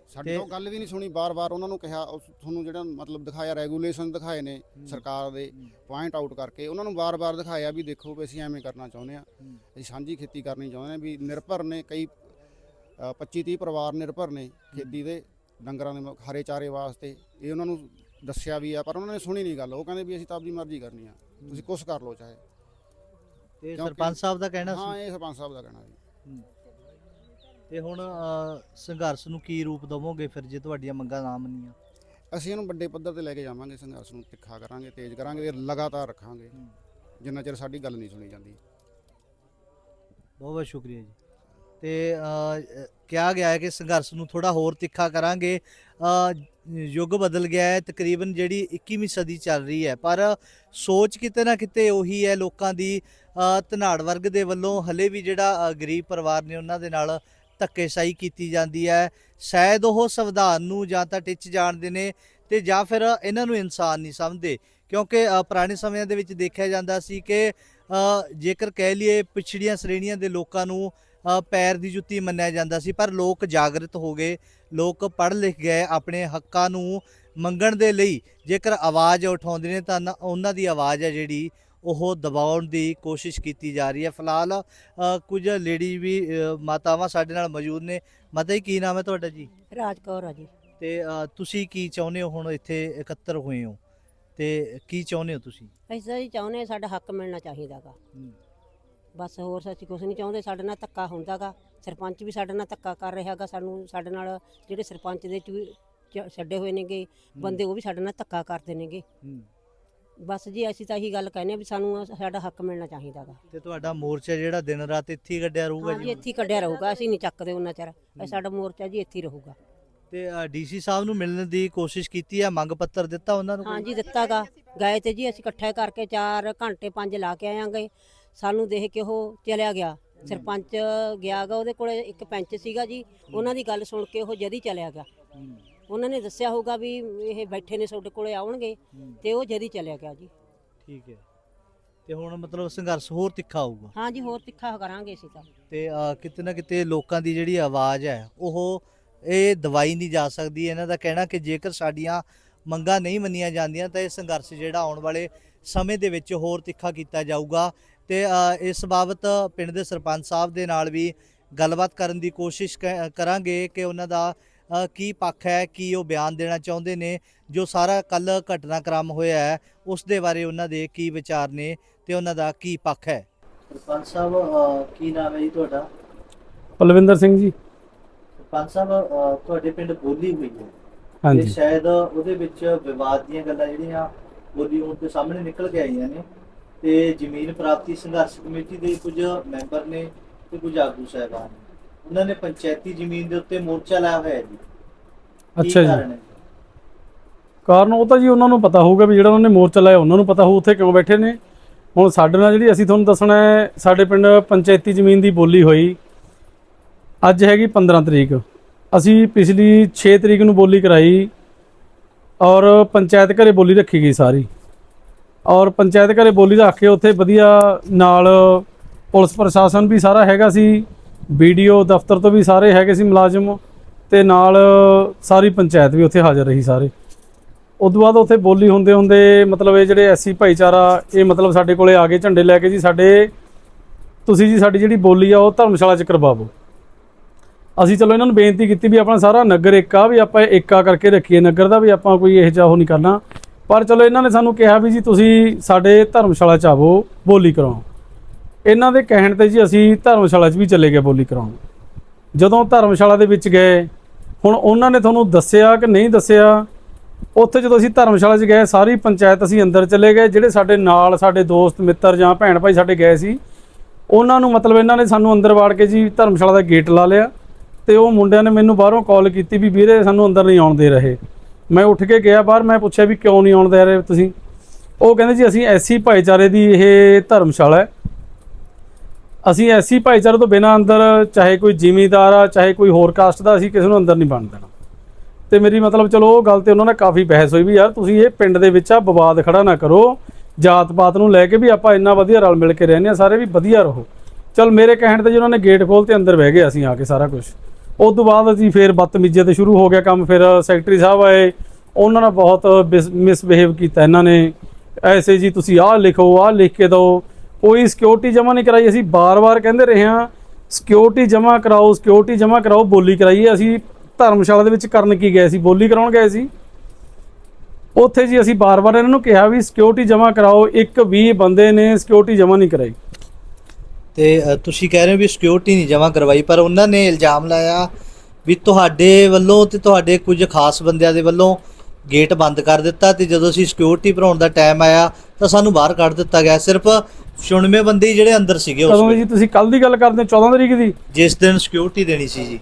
ਸਾਡੀ ਤੇ- ਗੱਲ ਵੀ ਨਹੀਂ ਸੁਣੀ। ਬਾਰ-ਬਾਰ ਉਹਨਾਂ ਨੂੰ ਕਿਹਾ ਉਸ- ਤੁਹਾਨੂੰ ਜਿਹੜਾ ਮਤਲਬ ਦਿਖਾਇਆ ਰੈਗੂਲੇਸ਼ਨ ਦਿਖਾਏ ਨੇ ਸਰਕਾਰ ਦੇ ਪੁਆਇੰਟ ਆਊਟ ਕਰਕੇ ਉਹਨਾਂ ਨੂੰ ਬਾਰ-ਬਾਰ ਦਿਖਾਇਆ ਵੀ ਦੇਖੋ ਵੀ ਅਸੀਂ ਐਵੇਂ ਕਰਨਾ ਚਾਹੁੰਦੇ ਆ ਅਸੀਂ ਸਾਂਝੀ ਖੇਤੀ ਕਰਨੀ ਚਾਹੁੰਦੇ ਆ ਵੀ ਨਿਰਭਰ ਨੇ ਕਈ 25-30 ਪਰਿਵਾਰ ਨਿਰਭਰ ਨੇ ਖੇਤੀ ਦੇ ਡੰਗਰਾਂ ਦੇ ਹਰੇ ਚਾਰੇ ਵਾਸਤੇ। ਇਹ ਉਹਨਾਂ ਨੂੰ ਦੱਸਿਆ ਵੀ ਆ ਪਰ ਉਹਨਾਂ ਨੇ ਸੁਣੀ ਨਹੀਂ ਗੱਲ। ਉਹ ਕਹਿੰਦੇ ਵੀ ਅਸੀਂ ਤਾਂ ਆਪਦੀ ਮਰਜ਼ੀ ਕਰਨੀ ਆ। ਤੁਸੀਂ ਕੁਛ ਕਰ ਲਓ ਚਾਹੇ। ਤੇ ਕਿਉਂਕਿ- ਸਰਪੰਚ ਸਾਹਿਬ ਦਾ ਕਹਿਣਾ ਹਾਂ ਸੀ ਇਹ ਸਰਪੰਚ ਸਾਹਿਬ ਦਾ ਕਹਿਣਾ ਜੀ। ਤੇ ਹੁਣ ਅ, ਸੰਘਰਸ਼ ਨੂੰ ਕੀ ਰੂਪ ਦਵੋਗੇ ਫਿਰ ਜੇ ਤੁਹਾਡੀਆਂ ਮੰਗਾਂ ਨਾ ਮੰਨੀਆਂ ਅਸੀਂ ਇਹਨੂੰ ਵੱਡੇ ਪੱਧਰ ਤੇ ਲੈ ਕੇ ਜਾਵਾਂਗੇ ਸੰਘਰਸ਼ ਨੂੰ ਤਿੱਖਾ ਕਰਾਂਗੇ ਤੇਜ਼ ਕਰਾਂਗੇ ਤੇ ਲਗਾਤਾਰ ਰੱਖਾਂਗੇ। ਜਿੰਨਾ ਚਿਰ ਸਾਡੀ ਗੱਲ ਨਹੀਂ ਸੁਣੀ ਜਾਂਦੀ। ਬਹੁਤ ਬਹੁਤ ਸ਼ੁਕਰੀਆ ਜੀ। ਤੇ ਅ, ਅ, ਕਿਹਾ ਗਿਆ ਹੈ ਕਿ ਸੰਘਰਸ਼ ਨੂੰ ਥੋੜਾ ਹੋਰ ਤਿੱਖਾ ਕਰਾਂਗੇ। ਅ, ਯੁੱਗ ਬਦਲ ਗਿਆ ਹੈ, ਤਕਰੀਬਨ ਜਿਹੜੀ 21ਵੀਂ ਸਦੀ ਚੱਲ ਰਹੀ ਹੈ। ਪਰ ਸੋਚ ਕਿਤੇ ਨਾ ਕਿਤੇ ਉਹੀ ਹੈ ਲੋਕਾਂ ਦੀ ਧਨਾੜ ਵਰਗ ਦੇ ਵੱਲੋਂ ਹਲੇ ਵੀ ਜਿਹੜਾ ਗਰੀਬ ਪਰਿਵਾਰ ਨੇ ਉਹਨਾਂ ਦੇ ਨਾਲ ਧੱਕੇਸ਼ਾਹੀ ਕੀਤੀ ਜਾਂਦੀ ਹੈ। ਸ਼ਾਇਦ ਉਹ ਸੰਵਿਧਾਨ ਨੂੰ ਜਾਂ ਤਾਂ ਟਿੱਚ ਜਾਣਦੇ ਨੇ ਤੇ ਜਾਂ ਫਿਰ ਇਹਨਾਂ ਨੂੰ ਇਨਸਾਨ ਨਹੀਂ ਸਮਝਦੇ। ਕਿਉਂਕਿ ਪੁਰਾਣੇ ਸਮਿਆਂ ਦੇ ਵਿੱਚ ਦੇਖਿਆ ਜਾਂਦਾ ਸੀ ਕਿ ਜੇਕਰ ਕਹਿ ਲਈਏ ਪਿਛੜੀਆਂ ਸ਼੍ਰੇਣੀਆਂ ਦੇ ਲੋਕਾਂ ਨੂੰ ਪੈਰ ਦੀ ਜੁੱਤੀ ਮੰਨਿਆ ਜਾਂਦਾ ਸੀ ਪਰ ਲੋਕ ਜਾਗਰਤ ਹੋ ਗਏ ਲੋਕ ਪੜ੍ਹ ਲਿਖ ਗਏ ਆਪਣੇ ਹੱਕਾਂ ਨੂੰ ਮੰਗਣ ਦੇ ਲਈ। ਜੇਕਰ ਆਵਾਜ਼ ਉਠਾਉਂਦੇ ਨੇ ਤਾਂ ਉਹਨਾਂ ਦੀ ਆਵਾਜ਼ ਹੈ ਜਿਹੜੀ ਉਹ ਦਬਾਉਣ ਦੀ ਕੋਸ਼ਿਸ਼ ਕੀਤੀ ਜਾ ਰਹੀ ਹੈ। ਫਿਲਹਾਲ ਕੁਝ ਲੇਡੀ ਵੀ ਮਾਤਾਵਾਂ ਸਾਡੇ ਨਾਲ ਮੌਜੂਦ ਨੇ। ਮਾਤਾ ਜੀ ਕੀ ਨਾਮ ਹੈ ਤੁਹਾਡਾ ਜੀ? ਰਾਜ ਕੌਰ ਆ ਜੀ। ਤੇ ਤੁਸੀਂ ਕੀ ਚਾਹੁੰਦੇ ਹੋ ਹੁਣ ਇੱਥੇ ਇਕੱਤਰ ਹੋਏ ਹੋ? ਤੇ ਕੀ ਚਾਹੁੰਦੇ ਹੋ ਤੁਸੀਂ? ਅਸੀਂ ਤਾਂ ਚਾਹੁੰਦੇ ਹਾਂ ਸਾਡਾ ਹੱਕ ਮਿਲਣਾ ਚਾਹੀਦਾਗਾ ਬਸ ਹੋਰ ਸੱਚੀ ਕੁਝ ਨਹੀਂ ਚਾਹੁੰਦੇ ਸਾਡੇ ਨਾਲ ਧੱਕਾ ਹੁੰਦਾਗਾ। ਸਰਪੰਚ ਵੀ ਸਾਡੇ ਨਾਲ ਧੱਕਾ ਕਰ ਰਿਹਾਗਾ ਸਾਨੂੰ ਸਾਡੇ ਨਾਲ ਜਿਹੜੇ ਸਰਪੰਚ ਦੇ ਚ ਵੀ ਚ- ਛੱਡੇ ਹੋਏ ਨੇਗੇ ਬੰਦੇ ਉਹ ਵੀ ਸਾਡੇ ਨਾਲ ਧੱਕਾ ਕਰਦੇ ਨੇਗੇ। ਬਸ ਜੀ ਅਸੀਂ ਤਾਂ ਇਹੀ ਗੱਲ ਕਹਿੰਦੇ ਹਾਂ ਵੀ ਸਾਨੂੰ ਸਾਡਾ ਹੱਕ ਮਿਲਣਾ ਚਾਹੀਦਾਗਾ। ਤੇ ਤੁਹਾਡਾ ਮੋਰਚਾ ਜਿਹੜਾ ਦਿਨ ਰਾਤ ਇੱਥੇ ਹੀ ਕੱਢਿਆ ਰਹੂਗਾ ਹਾਂ ਜੀ? ਜੀ ਇੱਥੇ ਹੀ ਕੱਢਿਆ ਰਹੂਗਾ ਅਸੀਂ ਨਹੀਂ ਚੱਕਦੇ ਉਹਨਾਂ ਚਿਰ। ਇਹ ਸਾਡਾ ਮੋਰਚਾ ਜੀ ਇੱਥੇ ਹੀ ਰਹੂਗਾ। ਤੇ ਡੀਸੀ ਸਾਹਿਬ ਨੂੰ ਮਿਲਣ ਦੀ ਕੋਸ਼ਿਸ਼ ਕੀਤੀ ਹੈ ਮੰਗ ਪੱਤਰ ਦਿੱਤਾ ਉਹਨਾਂ ਨੂੰ ਕੋਈ? ਹਾਂਜੀ ਦਿੱਤਾਗਾ। ਗਏ ਤੇ ਜੀ ਅਸੀਂ ਇਕੱਠੇ ਕਰਕੇ 4 ਘੰਟੇ 5 ਲਾ ਕੇ ਆਇਆਂਗੇ। ਸਾਨੂੰ ਦੇਖ ਕੇ ਉਹ ਚਲਿਆ ਗਿਆ। ਸਰਪੰਚ ਗਿਆਗਾ ਉਹਦੇ ਕੋਲੇ ਇੱਕ ਪੈਂਚ ਸੀਗਾ ਜੀ। ਉਹਨਾਂ ਦੀ ਗੱਲ ਸੁਣ ਕੇ ਉਹ ਜਦੀ ਚਲਿਆ ਗਿਆ। ਹੂੰ, ਉਹਨਾਂ ਨੇ ਦੱਸਿਆ ਹੋਊਗਾ ਵੀ ਇਹ ਬੈਠੇ ਨੇ ਤੁਹਾਡੇ ਕੋਲੇ ਆਉਣਗੇ। ਹੂੰ, ਤੇ ਉਹ ਜਦੀ ਚਲਿਆ ਗਿਆ ਜੀ। ਠੀਕ ਹੈ। ਤੇ ਹੁਣ ਮਤਲਬ ਸੰਘਰਸ਼ ਹੋਰ ਤਿੱਖਾ ਹੋਊਗਾ। ਹਾਂਜੀ ਹੋਰ ਤਿੱਖਾ ਕਰਾਂਗੇ ਅਸੀਂ ਤਾਂ। ਤੇ ਕਿਤੇ ਨਾ ਕਿਤੇ ਲੋਕਾਂ ਦੀ ਜਿਹੜੀ ਆਵਾਜ਼ ਹੈ ਉਹ ਇਹ ਦਵਾਈ ਨਹੀਂ ਜਾ ਸਕਦੀ। ਇਹਨਾਂ ਦਾ ਕਹਿਣਾ ਕਿ ਜੇਕਰ ਸਾਡੀਆਂ ਮੰਗਾਂ ਨਹੀਂ ਮੰਨੀਆਂ ਜਾਂਦੀਆਂ ਤਾਂ ਇਹ ਸੰਘਰਸ਼ ਜਿਹੜਾ ਆਉਣ ਵਾਲੇ ਸਮੇਂ ਦੇ ਵਿੱਚ ਹੋਰ ਤਿੱਖਾ ਕੀਤਾ ਜਾਊਗਾ। ਤੇ ਇਸ ਬਾਬਤ ਪਿੰਡ ਦੇ ਸਰਪੰਚ ਸਾਹਿਬ ਦੇ ਨਾਲ ਵੀ ਗੱਲਬਾਤ ਕਰਨ ਦੀ ਕੋਸ਼ਿਸ਼ ਕ- ਕਰਾਂਗੇ ਕਿ ਉਹਨਾਂ ਦਾ ਕੀ ਪੱਖ ਹੈ ਕੀ ਉਹ ਬਿਆਨ ਦੇਣਾ ਚਾਹੁੰਦੇ ਨੇ ਜੋ ਸਾਰਾ ਕੱਲ ਘਟਨਾਕ੍ਰਮ ਹੋਇਆ ਹੈ ਉਸ ਦੇ ਬਾਰੇ ਉਹਨਾਂ ਦੇ ਕੀ ਵਿਚਾਰ ਨੇ ਤੇ ਉਹਨਾਂ ਦਾ ਕੀ ਪੱਖ ਹੈ? ਸਰਪੰਚ ਸਾਹਿਬ ਕੀ ਨਾਮ ਹੈ ਜੀ ਤੁਹਾਡਾ? ਪਲਵਿੰਦਰ ਸਿੰਘ ਜੀ। ਸਰਪੰਚ ਸਾਹਿਬ ਤੁਹਾਡੇ ਪਿੰਡ ਬੋਲੀ ਹੋਈ ਹੈ। ਹਾਂਜੀ। ਸ਼ਾਇਦ ਉਹਦੇ ਵਿੱਚ ਵਿਵਾਦ ਦੀਆਂ ਗੱਲਾਂ ਜਿਹੜੀਆਂ ਬੋਲੀ ਹੁਣ ਤੇ ਸਾਹਮਣੇ ਨਿਕਲ ਕੇ ਆਈਆਂ ਨੇ। ਤੇ ਜ਼ਮੀਨ ਪ੍ਰਾਪਤੀ ਸੰਘਰਸ਼ ਕਮੇਟੀ ਦੇ ਕੁਝ ਮੈਂਬਰ ਨੇ ਤੇ ਕੁਝ ਆਗੂ ਸਾਹਿਬਾਨ ਨੇ। ਉਹਨਾਂ ਨੇ ਪੰਚਾਇਤੀ ਜ਼ਮੀਨ ਦੇ ਉੱਤੇ ਮੋਰਚਾ ਲਾਇਆ ਹੋਇਆ ਹੈ ਜੀ। ਕੀ ਅੱਛਾ ਜੀ। ਕਾਰਨ ਹੈ? ਕਾਰਨ ਉਹ ਤਾਂ ਜੀ ਉਹਨਾਂ ਨੂੰ ਪਤਾ ਹੋਊਗਾ ਵੀ ਜਿਹੜਾ ਉਹਨਾਂ ਨੇ ਮੋਰਚਾ ਲਾਇਆ ਉਹਨਾਂ ਨੂੰ ਪਤਾ ਹੋਊ ਉੱਥੇ ਕਿਉਂ ਬੈਠੇ ਨੇ। ਹੁਣ ਸਾਡੇ ਨਾਲ ਜਿਹੜੀ ਅਸੀਂ ਤੁਹਾਨੂੰ ਦੱਸਣਾ ਹੈ ਸਾਡੇ ਪਿੰਡ ਪੰਚਾਇਤੀ ਜ਼ਮੀਨ ਦੀ ਬੋਲੀ ਹੋਈ। ਅੱਜ ਹੈਗੀ 15 ਤਰੀਕ। ਅਸੀਂ ਪਿਛਲੀ 6 ਤਰੀਕ ਨੂੰ ਬੋਲੀ ਕਰਾਈ ਔਰ ਪੰਚਾਇਤ ਘਰੇ ਬੋਲੀ ਰੱਖੀ ਗਈ ਸਾਰੀ। ਔਰ ਪੰਚਾਇਤ ਘਰੇ ਬੋਲੀ ਰੱਖ ਕੇ ਉੱਥੇ ਵਧੀਆ ਨਾਲ ਪੁਲਿਸ ਪ੍ਰਸ਼ਾਸਨ ਵੀ ਸਾਰਾ ਹੈਗਾ ਸੀ ਵੀਡੀਓ ਦਫ਼ਤਰ ਤੋਂ ਵੀ ਸਾਰੇ ਹੈਗੇ ਸੀ ਮੁਲਾਜ਼ਮ ਤੇ ਨਾਲ ਸਾਰੀ ਪੰਚਾਇਤ ਵੀ ਉੱਥੇ ਹਾਜ਼ਰ ਰਹੀ ਸਾਰੇ। ਉਸ ਤੋਂ ਬਾਅਦ ਉੱਥੇ ਬੋਲੀ ਹੁੰਦੇ ਹੁੰਦੇ ਮਤਲਬ ਇਹ ਜਿਹੜੇ ਐਸੀ ਭਾਈਚਾਰਾ, ਇਹ ਮਤਲਬ ਸਾਡੇ ਕੋਲੇ ਆ ਗਏ ਝੰਡੇ ਲੈ ਕੇ ਜੀ, ਸਾਡੇ ਤੁਸੀਂ ਜੀ ਸਾਡੀ ਜਿਹੜੀ ਬੋਲੀ ਆ ਉਹ ਧਰਮਸ਼ਾਲਾ 'ਚ ਕਰਵਾਵੋ। ਅਸੀਂ ਚਲੋ ਇਹਨਾਂ ਨੂੰ ਬੇਨਤੀ ਕੀਤੀ ਵੀ ਆਪਣਾ ਸਾਰਾ ਨਗਰ ਇੱਕ ਆ, ਵੀ ਆਪਾਂ ਏਕਾ ਕਰਕੇ ਰੱਖੀਏ, ਨਗਰ ਦਾ ਵੀ ਆਪਾਂ ਕੋਈ ਇਹ ਜਿਹਾ ਉਹ ਨਹੀਂ ਕਰਨਾ। ਪਰ ਚਲੋ ਇਹਨਾਂ ਨੇ ਸਾਨੂੰ ਕਿਹਾ ਵੀ ਜੀ ਤੁਸੀਂ ਸਾਡੇ ਧਰਮਸ਼ਾਲਾ 'ਚ ਆਵੋ, ਬੋਲੀ ਕਰਾਓ। ਇਹਨਾਂ ਦੇ ਕਹਿਣ ਤੇ ਜੀ ਅਸੀਂ ਧਰਮਸ਼ਾਲਾ 'ਚ ਵੀ ਚਲੇ ਗਏ ਬੋਲੀ ਕਰਾਉਣ। ਜਦੋਂ ਧਰਮਸ਼ਾਲਾ ਦੇ ਵਿੱਚ ਗਏ, ਹੁਣ ਉਹਨਾਂ ਨੇ ਤੁਹਾਨੂੰ ਦੱਸਿਆ ਕਿ ਨਹੀਂ ਦੱਸਿਆ? ਉੱਥੇ ਜਦੋਂ ਅਸੀਂ ਧਰਮਸ਼ਾਲਾ 'ਚ ਗਏ, ਸਾਰੀ ਪੰਚਾਇਤ ਅਸੀਂ ਅੰਦਰ ਚਲੇ ਗਏ, ਜਿਹੜੇ ਸਾਡੇ ਨਾਲ ਸਾਡੇ ਦੋਸਤ, ਮਿੱਤਰ ਜਾਂ ਭੈਣ ਭਾਈ ਸਾਡੇ ਗਏ ਸੀ, ਉਹਨਾਂ ਨੂੰ ਮਤਲਬ ਇਹਨਾਂ ਨੇ ਸਾਨੂੰ ਅੰਦਰ ਵਾੜ ਕੇ ਜੀ ਧਰਮਸ਼ਾਲਾ ਦਾ ਗੇਟ ਲਾ ਲਿਆ ਤੇ ਉਹ ਮੁੰਡਿਆਂ ਨੇ ਮੈਨੂੰ ਬਾਹਰੋਂ ਕਾਲ ਕੀਤੀ ਵੀ ਵੀਰੇ ਸਾਨੂੰ ਅੰਦਰ ਨਹੀਂ ਆਉਣ ਦੇ ਰਹੇ। ਮੈਂ ਉੱਠ ਕੇ ਗਿਆ ਬਾਹਰ, ਮੈਂ ਪੁੱਛਿਆ ਵੀ ਕਿਉਂ ਨਹੀਂ ਆਉਣ ਦੇ ਰਹੇ ਤੁਸੀਂ? ਉਹ ਕਹਿੰਦੇ ਜੀ, ਅਸੀਂ ਐਸੀ ਭਾਈਚਾਰੇ ਦੀ ਇਹ ਧਰਮਸ਼ਾਲਾ ਹੈ। ਅਸੀਂ ਐਸੀ ਭਾਈਚਾਰੇ ਤੋਂ ਬਿਨਾਂ ਅੰਦਰ ਚਾਹੇ ਕੋਈ ਜ਼ਿਮੀਂਦਾਰ ਆ, ਚਾਹੇ ਕੋਈ ਹੋਰ ਕਾਸਟ ਦਾ, ਅਸੀਂ ਕਿਸੇ ਨੂੰ ਅੰਦਰ ਨਹੀਂ ਬਣ ਦੇਣਾ। ਤੇ ਮੇਰੀ ਮਤਲਬ ਚਲੋ ਉਹ ਗੱਲ ਤੇ ਉਹਨਾਂ ਨਾਲ ਕਾਫੀ ਬਹਿਸ ਹੋਈ ਵੀ ਯਾਰ ਤੁਸੀਂ ਇਹ ਪਿੰਡ ਦੇ ਵਿੱਚ ਆ, ਵਿਵਾਦ ਖੜਾ ਨਾ ਕਰੋ। ਜਾਤ ਪਾਤ ਨੂੰ ਲੈ ਕੇ ਵੀ ਆਪਾਂ ਇੰਨਾ ਵਧੀਆ ਰਲ ਮਿਲ ਕੇ ਰਹਿੰਦੇ ਆ ਸਾਰੇ ਵੀ ਵਧੀਆ ਰਹੋ। ਚਲ ਮੇਰੇ ਕਹਿਣ ਤੇ ਜੀ, ਉਹਨਾਂ ਨੇ ਗੇਟ ਖੋਲ ਤੇ ਅੰਦਰ ਬਹਿ ਗਏ ਅਸੀਂ ਆ ਕੇ ਸਾਰਾ ਕੁਝ ਉਸ ਤੋਂ ਬਾਅਦ ਅਸੀਂ ਫਿਰ ਬਦਤਮੀਜ਼ੀ ਤੇ ਸ਼ੁਰੂ ਹੋ ਗਿਆ ਕੰਮ, ਫਿਰ ਸੈਕਟਰੀ ਸਾਹਿਬ ਆਏ। ਉਹਨਾਂ ਨੇ ਬਹੁਤ ਮਿਸਬਿਹੇਵ ਕੀਤਾ ਇਹਨਾਂ ਨੇ। ਐਸੇ ਜੀ ਤੁਸੀਂ ਆਹ ਲਿਖੋ, ਆਹ ਲਿਖ ਕੇ ਦਿਓ। ਕੋਈ ਸਿਕਿਉਰਿਟੀ ਜਮ੍ਹਾਂ ਨਹੀਂ ਕਰਾਈ, ਅਸੀਂ ਬਾਰ-ਬਾਰ ਕਹਿੰਦੇ ਰਹੇ ਹਾਂ ਸਿਕਿਉਰਿਟੀ ਜਮ੍ਹਾਂ ਕਰਾਓ ਸਿਕਿਉਰਿਟੀ ਜਮ੍ਹਾਂ ਕਰਾਓ, ਬੋਲੀ ਕਰਾਈਏ। ਅਸੀਂ ਧਰਮਸ਼ਾਲਾ ਦੇ ਵਿੱਚ ਕਰਨ ਕੀ ਗਏ ਸੀ? ਬੋਲੀ ਕਰਾਉਣ ਗਏ ਸੀ। ਉੱਥੇ ਜੀ ਅਸੀਂ ਬਾਰ-ਬਾਰ ਇਹਨਾਂ ਨੂੰ ਕਿਹਾ ਵੀ ਸਿਕਿਉਰਿਟੀ ਜਮ੍ਹਾਂ ਕਰਾਓ। ਇੱਕ ਵੀ ਬੰਦੇ ਨੇ ਸਿਕਿਉਰਿਟੀ ਜਮ੍ਹਾਂ ਨਹੀਂ ਕਰਾਈ। ਤੇ ਤੁਸੀਂ ਕਹਿ ਰਹੇ ਹੋ ਵੀ ਸਿਕਿਉਰਿਟੀ ਨਹੀਂ ਜਮ੍ਹਾਂ ਕਰਵਾਈ ਪਰ ਉਹਨਾਂ ਨੇ ਇਲਜ਼ਾਮ ਲਾਇਆ ਵੀ ਤੁਹਾਡੇ ਵੱਲੋਂ ਤੇ ਤੁਹਾਡੇ ਕੁਝ ਖਾਸ ਬੰਦਿਆਂ ਦੇ ਵੱਲੋਂ ਗੇਟ ਬੰਦ ਕਰ ਦਿੱਤਾ ਤੇ ਜਦੋਂ ਅਸੀਂ ਸਿਕਿਉਰਿਟੀ ਭਰਾਉਣ ਦਾ ਟਾਈਮ ਆਇਆ ਤਾਂ ਸਾਨੂੰ ਬਾਹਰ ਕੱਢ ਦਿੱਤਾ ਗਿਆ। ਸਿਰਫ 96 ਬੰਦੇ ਜਿਹੜੇ ਅੰਦਰ ਸੀਗੇ ਉਸ ਕਦੋਂ ਜੀ ਤੁਸੀਂ ਕੱਲ ਦੀ ਗੱਲ ਕਰਦੇ ਹੋ 14 ਤਰੀਕ ਦੀ? ਜਿਸ ਦਿਨ ਸਿਕਿਉਰਿਟੀ ਦੇਣੀ ਸੀ ਜੀ।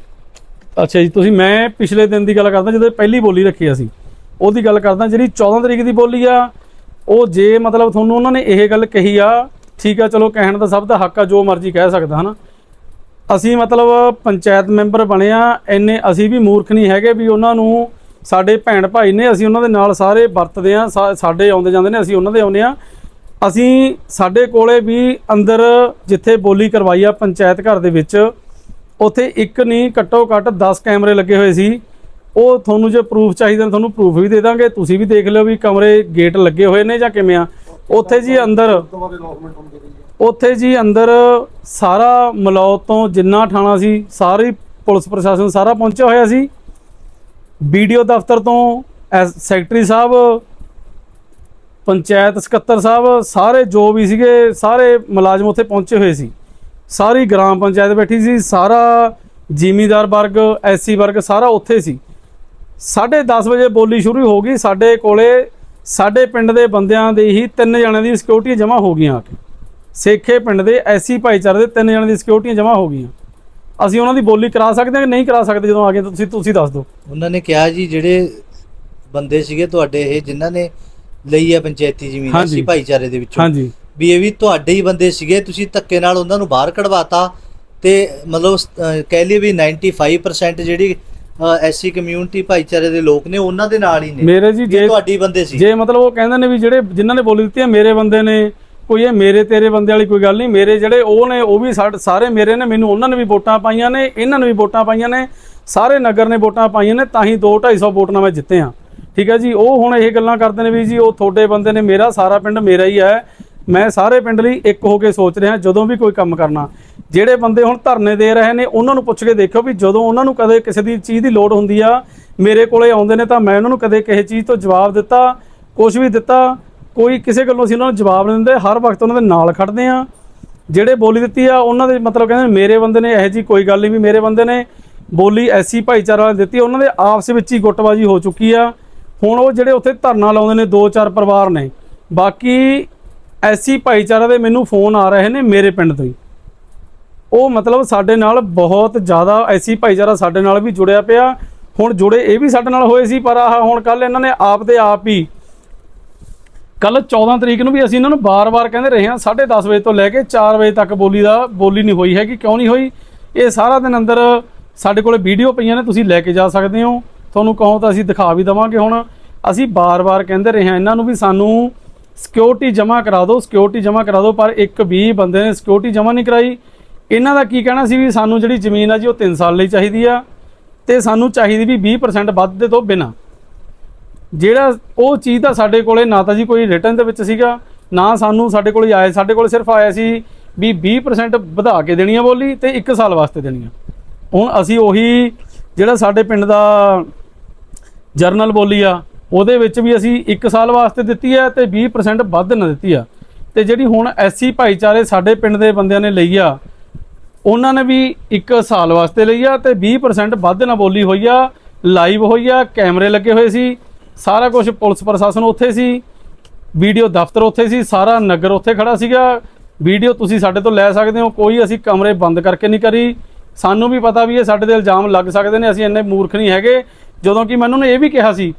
ਅੱਛਾ ਜੀ ਤੁਸੀਂ ਮੈਂ ਪਿਛਲੇ ਦਿਨ ਦੀ ਗੱਲ ਕਰਦਾ ਜਦੋਂ ਪਹਿਲੀ ਬੋਲੀ ਰੱਖੀ ਅਸੀਂ ਉਹਦੀ ਗੱਲ ਕਰਦਾ ਜਿਹੜੀ 14 ਤਰੀਕ ਦੀ ਬੋਲੀ ਆ ਉਹ ਜੇ ਮਤਲਬ ਤੁਹਾਨੂੰ ਉਹਨਾਂ ਨੇ ਇਹ ਗੱਲ ਕਹੀ ਆ ਠੀਕ ਆ, ਚਲੋ ਕਹਿਣ ਦਾ ਸਭ ਦਾ ਹੱਕ ਆ, ਜੋ ਮਰਜ਼ੀ ਕਹਿ ਸਕਦਾ, ਹਨਾ? ਅਸੀਂ ਮਤਲਬ ਪੰਚਾਇਤ ਮੈਂਬਰ ਬਣੇ ਬਣਿਆ ਇੰਨੇ ਅਸੀਂ ਵੀ ਮੂਰਖ ਨਹੀਂ ਹੈਗੇ ਵੀ ਉਹਨਾਂ ਨੂੰ ਸਾਡੇ ਭੈਣ ਭਾਈ ਨੇ ਅਸੀਂ ਉਹਨਾਂ ਦੇ ਨਾਲ ਸਾਰੇ ਵਰਤਦੇ ਆ ਸਾਡੇ ਆਉਂਦੇ ਜਾਂਦੇ ਨੇ, ਅਸੀਂ ਉਹਨਾਂ ਦੇ ਆਉਂਦੇ ਆ। ਅਸੀਂ ਸਾਡੇ ਕੋਲੇ ਵੀ ਅੰਦਰ ਜਿੱਥੇ ਬੋਲੀ ਕਰਵਾਈ ਆ ਪੰਚਾਇਤ ਘਰ ਦੇ ਵਿੱਚ, ਉੱਥੇ ਇੱਕ ਨਹੀਂ, ਘੱਟੋ ਘੱਟ 10 ਕੈਮਰੇ ਲੱਗੇ ਹੋਏ ਸੀ। ਉਹ ਤੁਹਾਨੂੰ ਜੇ ਪ੍ਰੂਫ ਚਾਹੀਦਾ ਤੁਹਾਨੂੰ ਪ੍ਰੂਫ ਵੀ ਦੇ ਦਾਂਗੇ। ਤੁਸੀਂ ਵੀ ਦੇਖ ਲਿਓ ਵੀ ਕਮਰੇ ਗੇਟ ਲੱਗੇ ਹੋਏ ਨੇ ਜਾਂ ਕਿਵੇਂ ਆ। ਉੱਥੇ ਜੀ ਅੰਦਰ ਉੱਥੇ ਜੀ ਅੰਦਰ ਸਾਰਾ ਮਲੌਤ ਤੋਂ ਜਿੰਨਾ ਥਾਣਾ ਸੀ, ਸਾਰੀ ਪੁਲਿਸ ਪ੍ਰਸ਼ਾਸਨ ਸਾਰਾ ਪਹੁੰਚਿਆ ਹੋਇਆ ਸੀ। ਵੀਡੀਓ ਦਫ਼ਤਰ ਤੋਂ ਐਸ- ਸੈਕਟਰੀ ਸਾਹਿਬ, ਪੰਚਾਇਤ ਸਕੱਤਰ ਸਾਹਿਬ, ਸਾਰੇ ਜੋ ਵੀ ਸੀਗੇ, ਸਾਰੇ ਮੁਲਾਜ਼ਮ ਉੱਥੇ ਪਹੁੰਚੇ ਹੋਏ ਸੀ। ਸਾਰੀ ਗ੍ਰਾਮ ਪੰਚਾਇਤ ਬੈਠੀ ਸੀ, ਸਾਰਾ ਜ਼ਿਮੀਦਾਰ ਵਰਗ, ਐਸਸੀ ਵਰਗ ਸਾਰਾ ਉੱਥੇ ਸੀ। 10:30 ਵਜੇ ਬੋਲੀ ਸ਼ੁਰੂ ਹੋ ਗਈ, ਸਾਡੇ ਕੋਲੇ ਸਾਡੇ ਪਿੰਡ ਦੇ ਬੰਦਿਆਂ ਦੇ ਹੀ ਤਿੰਨ ਜਣਿਆਂ ਦੀ ਸਿਕਿਉਰਿਟੀ ਜਮ੍ਹਾਂ ਹੋ ਗਈਆਂ ਆ ਕੇ। ਸੇਖੇ ਪਿੰਡ ਦੇ ਐਸਸੀ ਭਾਈਚਾਰੇ ਦੇ ਤਿੰਨ ਜਣਿਆਂ ਦੀ ਸਿਕਿਉਰਿਟੀ ਜਮ੍ਹਾਂ ਹੋ ਗਈਆਂ। ਅਸੀਂ ਉਹਨਾਂ ਦੀ ਬੋਲੀ ਕਰਾ ਸਕਦੇ ਹਾਂ ਕਿ ਨਹੀਂ ਕਰਾ ਸਕਦੇ ਜਦੋਂ ਆ ਗਏ ਤਾਂ ਤੁਸੀਂ ਤੁਸੀਂ ਦੱਸ ਦਿਓ। ਉਹਨਾਂ ਨੇ ਕਿਹਾ ਜੀ ਜਿਹੜੇ ਬੰਦੇ ਸੀਗੇ ਤੁਹਾਡੇ ਇਹ ਜਿਨ੍ਹਾਂ ਨੇ ਲਈ ਹੈ ਪੰਚਾਇਤੀ ਜ਼ਮੀਨ। ਅਸੀਂ ਭਾਈਚਾਰੇ ਦੇ ਵਿੱਚੋਂ। ਹਾਂਜੀ। ਵੀ ਇਹ ਵੀ ਤੁਹਾਡੇ ਹੀ ਬੰਦੇ ਸੀਗੇ ਤੁਸੀਂ ਧੱਕੇ ਨਾਲ ਉਹਨਾਂ ਨੂੰ ਬਾਹਰ ਕਢਵਾਤਾ ਤੇ ਮਤਲਬ ਕਹਿ ਲਈਏ ਵੀ 95% ਜਿਹੜੀ ਐਸਸੀ ਕਮਿਊਨਿਟੀ ਭਾਈਚਾਰੇ ਦੇ ਲੋਕ ਨੇ ਉਹਨਾਂ ਦੇ ਨਾਲ ਹੀ ਨੇ। ਮੇਰੇ ਜੀ ਜੇ ਤੁਹਾਡੇ ਬੰਦੇ ਸੀ। ਜੇ ਮਤਲਬ ਉਹ ਕਹਿੰਦੇ ਨੇ ਵੀ ਜਿਹੜੇ ਜਿਨ੍ਹਾਂ ਨੇ ਬੋਲੀ ਦਿੱਤੀ ਹੈ ਮੇਰੇ ਬੰਦੇ ਨੇ ਕੋਈ ਇਹ ਮੇਰੇ ਤੇਰੇ ਬੰਦੇ ਵਾਲੀ ਕੋਈ ਗੱਲ ਨਹੀਂ ਮੇਰੇ ਜਿਹੜੇ ਉਹ ਨੇ ਉਹ ਵੀ ਸਾਰੇ ਮੇਰੇ ਨੇ ਮੈਨੂੰ ਉਹਨਾਂ ਨੇ ਵੀ ਵੋਟਾਂ ਪਾਈਆਂ ਨੇ ਇਹਨਾਂ ਨੇ ਵੀ ਵੋਟਾਂ ਪਾਈਆਂ ਨੇ ਸਾਰੇ ਨਗਰ ਨੇ ਵੋਟਾਂ ਪਾਈਆਂ ਨੇ ਤਾਂ ਹੀ 2 250 ਵੋਟ ਮੈਂ ਜਿੱਤੇ ਹਾਂ। ਠੀਕ ਹੈ ਜੀ ਉਹ ਹੁਣ ਇਹ ਗੱਲਾਂ ਕਰਦੇ ਨੇ ਵੀ ਜੀ ਉਹ ਤੁਹਾਡੇ ਬੰਦੇ ਨੇ ਮੇਰਾ ਸਾਰਾ ਪਿੰਡ ਮੇਰਾ ਹੀ ਹੈ ਮੈਂ ਸਾਰੇ ਪਿੰਡ ਲਈ ਇੱਕ ਹੋ ਕੇ ਸੋਚ ਰਿਹਾ ਜਦੋਂ ਵੀ ਕੋਈ ਕੰਮ ਕਰਨਾ। ਜਿਹੜੇ ਬੰਦੇ ਹੁਣ ਧਰਨੇ ਦੇ ਰਹੇ ਨੇ, ਉਹਨਾਂ ਨੂੰ ਪੁੱਛ ਕੇ ਦੇਖਿਓ ਵੀ ਜਦੋਂ ਉਹਨਾਂ ਨੂੰ ਕਦੇ ਕਿਸੇ ਦੀ ਚੀਜ਼ ਦੀ ਲੋੜ ਹੁੰਦੀ ਆ, ਮੇਰੇ ਕੋਲੇ ਆਉਂਦੇ ਨੇ ਤਾਂ ਮੈਂ ਉਹਨਾਂ ਨੂੰ ਕਦੇ ਕਿਸੇ ਚੀਜ਼ ਤੋਂ ਜਵਾਬ ਦਿੱਤਾ ਕੁਝ ਵੀ ਦਿੱਤਾ, ਕੋਈ ਕਿਸੇ ਗੱਲੋਂ ਅਸੀਂ ਉਹਨਾਂ ਨੂੰ ਜਵਾਬ ਨਹੀਂ ਦਿੰਦੇ, ਹਰ ਵਕਤ ਉਹਨਾਂ ਦੇ ਨਾਲ ਖੜਦੇ ਆ ਜਿਹੜੇ ਬੋਲੀ ਦਿੱਤੀ ਆ, ਉਹਨਾਂ ਦੇ ਮਤਲਬ ਕਹਿੰਦੇ ਮੇਰੇ ਬੰਦੇ ਨੇ, ਇਹੋ ਜੀ ਕੋਈ ਗੱਲ ਨਹੀਂ ਵੀ ਮੇਰੇ ਬੰਦੇ ਨੇ ਬੋਲੀ ਐਸੀ ਭਾਈਚਾਰਾ ਵਾਲੇ ਦਿੱਤੀ, ਉਹਨਾਂ ਦੇ ਆਪਸ ਵਿੱਚ ਹੀ ਗੁੱਟਬਾਜੀ ਹੋ ਚੁੱਕੀ ਆ। ਹੁਣ ਉਹ ਜਿਹੜੇ ਉੱਥੇ ਧਰਨਾ ਲਾਉਂਦੇ ਨੇ, ਦੋ ਚਾਰ ਪਰਿਵਾਰ ਨੇ, ਬਾਕੀ ਐਸੀ ਭਾਈਚਾਰਾ ਦੇ ਮੈਨੂੰ ਫੋਨ ਆ ਰਹੇ ਨੇ ਮੇਰੇ ਪਿੰਡ ਤੋਂ ਹੀ। ਉਹ ਮਤਲਬ ਸਾਡੇ ਨਾਲ ਬਹੁਤ ਜ਼ਿਆਦਾ ਐਸੀ ਭਾਈਚਾਰਾ ਸਾਡੇ ਨਾਲ ਵੀ ਜੁੜਿਆ ਪਿਆ। ਹੁਣ ਜੁੜੇ ਇਹ ਵੀ ਸਾਡੇ ਨਾਲ ਹੋਏ ਸੀ, ਪਰ ਆਹ ਹੁਣ ਕੱਲ ਇਹਨਾਂ ਨੇ ਆਪ ਦੇ ਆਪ ਹੀ ਕੱਲ 14 ਤਰੀਕ ਨੂੰ ਵੀ ਅਸੀਂ ਇਹਨਾਂ ਨੂੰ ਬਾਰ-ਬਾਰ ਕਹਿੰਦੇ ਰਹੇ ਹਾਂ 10:30 ਵਜੇ ਤੋਂ ਲੈ ਕੇ 4 ਵਜੇ ਤੱਕ ਬੋਲੀ ਦਾ, ਬੋਲੀ ਨਹੀਂ ਹੋਈ ਹੈਗੀ। ਕਿਉਂ ਨਹੀਂ ਹੋਈ? ਇਹ ਸਾਰਾ ਦਿਨ ਅੰਦਰ ਸਾਡੇ ਕੋਲੇ ਵੀਡੀਓ ਪਈਆਂ ਨੇ, ਤੁਸੀਂ ਲੈ ਕੇ ਜਾ ਸਕਦੇ ਹੋ। ਤੁਹਾਨੂੰ ਕਹੋ ਤਾਂ ਅਸੀਂ ਦਿਖਾ ਵੀ ਦਵਾਂਗੇ ਹੁਣ। ਅਸੀਂ ਬਾਰ-ਬਾਰ ਕਹਿੰਦੇ ਰਹੇ ਹਾਂ, ਇਹਨਾਂ ਨੂੰ ਵੀ ਸਾਨੂੰ ਸਿਕਿਉਰਿਟੀ ਜਮ੍ਹਾਂ ਕਰਾ ਦਿਓ, ਸਿਕਿਉਰਿਟੀ ਜਮ੍ਹਾਂ ਕਰਾ ਦਿਓ, ਪਰ ਇੱਕ ਵੀ ਬੰਦੇ ਨੇ ਸਿਕਿਉਰਿਟੀ ਜਮ੍ਹਾਂ ਨਹੀਂ ਕਰਾਈ। ਇਹਨਾਂ ਦਾ ਕੀ ਕਹਿਣਾ ਸੀ ਵੀ ਸਾਨੂੰ ਜਿਹੜੀ ਜ਼ਮੀਨ ਆ ਜੀ, ਉਹ 3 ਸਾਲ ਲਈ ਚਾਹੀਦੀ ਆ ਤੇ ਸਾਨੂੰ ਚਾਹੀਦੀ ਵੀ 20% ਵੱਧ ਦੇ ਤੋਂ ਬਿਨਾ। ਜਿਹੜਾ ਉਹ ਚੀਜ਼ ਤਾਂ ਸਾਡੇ ਕੋਲੇ ਨਾ ਤਾਂ ਜੀ ਕੋਈ ਰਿਟਰਨ ਦੇ ਵਿੱਚ ਸੀਗਾ, ਨਾ ਸਾਨੂੰ ਸਾਡੇ ਕੋਲੇ ਆਏ, ਸਾਡੇ ਕੋਲੇ ਸਿਰਫ ਆਇਆ ਸੀ ਵੀ 20% ਵਧਾ ਕੇ ਦੇਣੀ ਆ ਬੋਲੀ ਤੇ 1 ਸਾਲ ਵਾਸਤੇ ਦੇਣੀ ਆ ਹੁਣ ਅਸੀਂ ਉਹੀ ਜਿਹੜਾ ਸਾਡੇ ਪਿੰਡ ਦਾ ਜਰਨਲ ਬੋਲੀ ਆ ਉਹਦੇ ਵਿੱਚ ਵੀ ਅਸੀਂ 1 ਸਾਲ ਵਾਸਤੇ ਦਿੱਤੀ ਹੈ ਤੇ 20% ਵੱਧ ਨਾ ਦਿੱਤੀ ਆ। ਤੇ ਜਿਹੜੀ ਹੁਣ ਐਸਸੀ ਭਾਈਚਾਰੇ ਸਾਡੇ ਪਿੰਡ ਦੇ ਬੰਦਿਆਂ ਨੇ ਲਈ ਆ, ਉਹਨਾਂ ਨੇ ਵੀ 1 ਸਾਲ ਵਾਸਤੇ ਲਈ ਆ ਤੇ 20% ਵੱਧ ਨਾ ਬੋਲੀ ਹੋਈ ਆ। ਲਾਈਵ ਹੋਈ ਆ, ਕੈਮਰੇ ਲੱਗੇ ਹੋਏ ਸੀ, ਸਾਰਾ ਕੁਝ ਪੁਲਿਸ ਪ੍ਰਸ਼ਾਸਨ ਉੱਥੇ ਸੀ, ਵੀਡੀਓ ਦਫ਼ਤਰ ਉੱਥੇ ਸੀ, ਸਾਰਾ ਨਗਰ ਉੱਥੇ ਖੜਾ ਸੀਗਾ। ਵੀਡੀਓ ਤੁਸੀਂ ਸਾਡੇ ਤੋਂ ਲੈ ਸਕਦੇ ਹੋ, ਕੋਈ ਅਸੀਂ ਕਮਰੇ ਬੰਦ ਕਰਕੇ ਨਹੀਂ ਕਰੀ। ਸਾਨੂੰ ਵੀ ਪਤਾ ਵੀ ਇਹ ਸਾਡੇ ਤੇ ਇਲਜ਼ਾਮ ਲੱਗ ਸਕਦੇ ਨੇ, ਅਸੀਂ ਇੰਨੇ ਮੂਰਖ ਨਹੀਂ ਹੈਗੇ। ਜਦੋਂ ਕਿ ਮੈਨੂੰ ਨੇ ਇਹ ਵੀ ਕਿਹਾ ਸੀ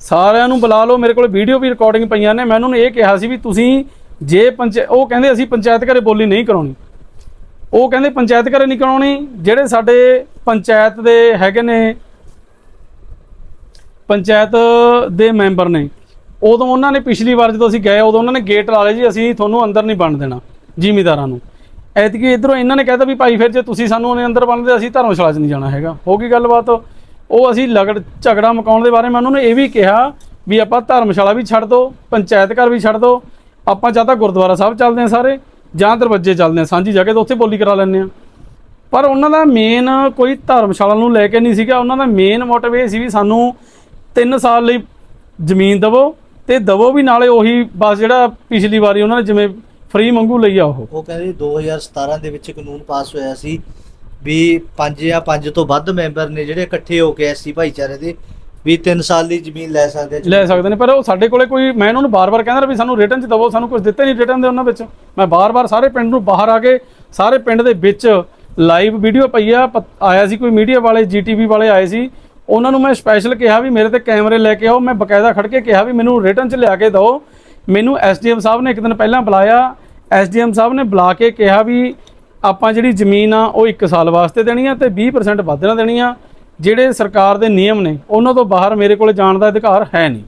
ਸਾਰਿਆਂ ਨੂੰ ਬੁਲਾ ਲਓ, ਮੇਰੇ ਕੋਲ ਵੀਡੀਓ ਵੀ ਰਿਕਾਰਡਿੰਗ ਪਈਆਂ ਨੇ ਮੈਂ ਉਹਨਾਂ ਨੂੰ ਇਹ ਕਿਹਾ ਸੀ ਵੀ ਤੁਸੀਂ ਜੇ ਪੰਚਾਇਤ ਉਹ ਕਹਿੰਦੇ ਅਸੀਂ ਪੰਚਾਇਤ ਘਰੇ ਬੋਲੀ ਨਹੀਂ ਕਰਾਉਣੀ। ਉਹ ਕਹਿੰਦੇ ਪੰਚਾਇਤ ਘਰੇ ਨਹੀਂ ਕਰਾਉਣੀ, ਜਿਹੜੇ ਸਾਡੇ ਪੰਚਾਇਤ ਦੇ ਹੈਗੇ ਨੇ, ਪੰਚਾਇਤ ਦੇ ਮੈਂਬਰ ਨੇ, ਉਦੋਂ ਉਹਨਾਂ ਨੇ ਪਿਛਲੀ ਵਾਰ ਜਦੋਂ ਅਸੀਂ ਗਏ, ਉਦੋਂ ਉਹਨਾਂ ਨੇ ਗੇਟ ਲਾ ਲਏ ਜੀ, ਅਸੀਂ ਤੁਹਾਨੂੰ ਅੰਦਰ ਨਹੀਂ ਬਣ ਦੇਣਾ, ਜ਼ਿਮੀਦਾਰਾਂ ਨੂੰ। ਐਤਕੀ ਇਧਰੋਂ ਇਹਨਾਂ ਨੇ ਕਹਿਤਾ ਵੀ ਭਾਈ ਫਿਰ ਜੇ ਤੁਸੀਂ ਸਾਨੂੰ ਉਹਨੇ ਅੰਦਰ ਬਣਦੇ ਅਸੀਂ ਧਰਮਸ਼ਾਲਾ 'ਚ ਨਹੀਂ ਜਾਣਾ ਹੈਗਾ। ਹੋ ਗਈ ਗੱਲਬਾਤ? ਉਹ ਅਸੀਂ ਲਗੜ ਝਗੜਾ ਮਕਾਉਣ ਦੇ ਬਾਰੇ ਮੈਂ ਉਹਨਾਂ ਨੂੰ ਇਹ ਵੀ ਕਿਹਾ ਵੀ ਆਪਾਂ ਧਰਮਸ਼ਾਲਾ ਵੀ ਛੱਡ ਦਿਓ, ਪੰਚਾਇਤ ਘਰ ਵੀ ਛੱਡ ਦਿਓ, ਆਪਾਂ ਜਾਂ ਤਾਂ ਗੁਰਦੁਆਰਾ ਸਾਹਿਬ ਚੱਲਦੇ ਹਾਂ ਸਾਰੇ ਜਾਂ ਦਰਵਾਜ਼ੇ ਚੱਲਦੇ ਹਾਂ, ਸਾਂਝੀ ਜਗ੍ਹਾ ਤੇ ਉੱਥੇ ਬੋਲੀ ਕਰਾ ਲੈਂਦੇ ਹਾਂ। ਪਰ ਉਹਨਾਂ ਦਾ ਮੇਨ ਕੋਈ ਧਰਮਸ਼ਾਲਾ ਨੂੰ ਲੈ ਕੇ ਨਹੀਂ ਸੀਗਾ, ਉਹਨਾਂ ਦਾ ਮੇਨ ਮੋਟਿਵ ਇਹ ਸੀ ਵੀ ਸਾਨੂੰ 3 ਸਾਲ ਲਈ ਜ਼ਮੀਨ ਦਵੋ ਤੇ ਦਵੋ ਵੀ ਨਾਲੇ ਉਹੀ ਬਸ ਜਿਹੜਾ ਪਿਛਲੀ ਵਾਰੀ ਉਹਨਾਂ ਨੇ ਜਿਵੇਂ ਫ੍ਰੀ ਮੰਗੂ ਲਈ ਆ ਉਹ। ਉਹ ਕਹਿੰਦੇ 2017 ਦੇ ਵਿੱਚ ਕਾਨੂੰਨ ਪਾਸ ਹੋਇਆ ਸੀ। ਵੀ 5 ਜਾਂ 5 ਤੋਂ ਵੱਧ ਮੈਂਬਰ ਨੇ ਜਿਹੜੇ ਇਕੱਠੇ ਹੋ ਕੇ ਐਸਸੀ ਭਾਈਚਾਰੇ ਦੇ ਵੀ 3 ਸਾਲ ਦੀ ਜ਼ਮੀਨ ਲੈ ਸਕਦੇ ਆ ਲੈ ਸਕਦੇ ਨੇ, ਪਰ ਉਹ ਸਾਡੇ ਕੋਲੇ ਕੋਈ ਮੈਂ ਉਹਨਾਂ ਨੂੰ ਬਾਰ-ਬਾਰ ਕਹਿੰਦਾ ਵੀ ਸਾਨੂੰ ਰਿਟਰਨ ਚ ਦਵੋ, ਸਾਨੂੰ ਕੁਝ ਦਿੱਤੇ ਨਹੀਂ ਰਿਟਰਨ ਦੇ ਉਹਨਾਂ ਵਿੱਚ। ਮੈਂ ਬਾਰ-ਬਾਰ ਸਾਰੇ ਪਿੰਡ ਨੂੰ ਬਾਹਰ ਆ ਕੇ, ਸਾਰੇ ਪਿੰਡ ਦੇ ਵਿੱਚ ਲਾਈਵ ਵੀਡੀਓ ਪਈ ਆ ਪ- ਆਇਆ ਸੀ ਕੋਈ ਮੀਡੀਆ ਵਾਲੇ ਜੀਟੀਵੀ ਵਾਲੇ ਆਏ ਸੀ। ਉਹਨਾਂ ਨੂੰ ਮੈਂ ਸਪੈਸ਼ਲ ਕਿਹਾ ਵੀ ਮੇਰੇ ਤੇ ਕੈਮਰੇ ਲੈ ਕੇ ਆਓ, ਮੈਂ ਬਕਾਇਦਾ ਖੜ ਕੇ ਕਿਹਾ ਵੀ ਮੈਨੂੰ ਰਿਟਰਨ ਚ ਲਿਆ ਕੇ ਦਿਓ। ਮੈਨੂੰ ਐਸਡੀਐਮ ਸਾਹਿਬ ਨੇ ਇੱਕ ਦਿਨ ਪਹਿਲਾਂ ਬੁਲਾਇਆ। ਐਸਡੀਐਮ ਸਾਹਿਬ ਨੇ ਬੁਲਾ ਕੇ ਕਿਹਾ ਵੀ ਆਪਾਂ ਜਿਹੜੀ ਜ਼ਮੀਨ ਆ ਉਹ 1 ਸਾਲ ਵਾਸਤੇ ਦੇਣੀ ਆ ਤੇ 20% ਵੱਧ ਨਾ ਦੇਣੀ ਆ। ਜਿਹੜੇ ਸਰਕਾਰ ਦੇ ਨਿਯਮ ਨੇ ਉਹਨਾਂ ਤੋਂ ਬਾਹਰ ਮੇਰੇ ਕੋਲ ਜਾਣ ਦਾ ਅਧਿਕਾਰ ਹੈ ਨਹੀਂ।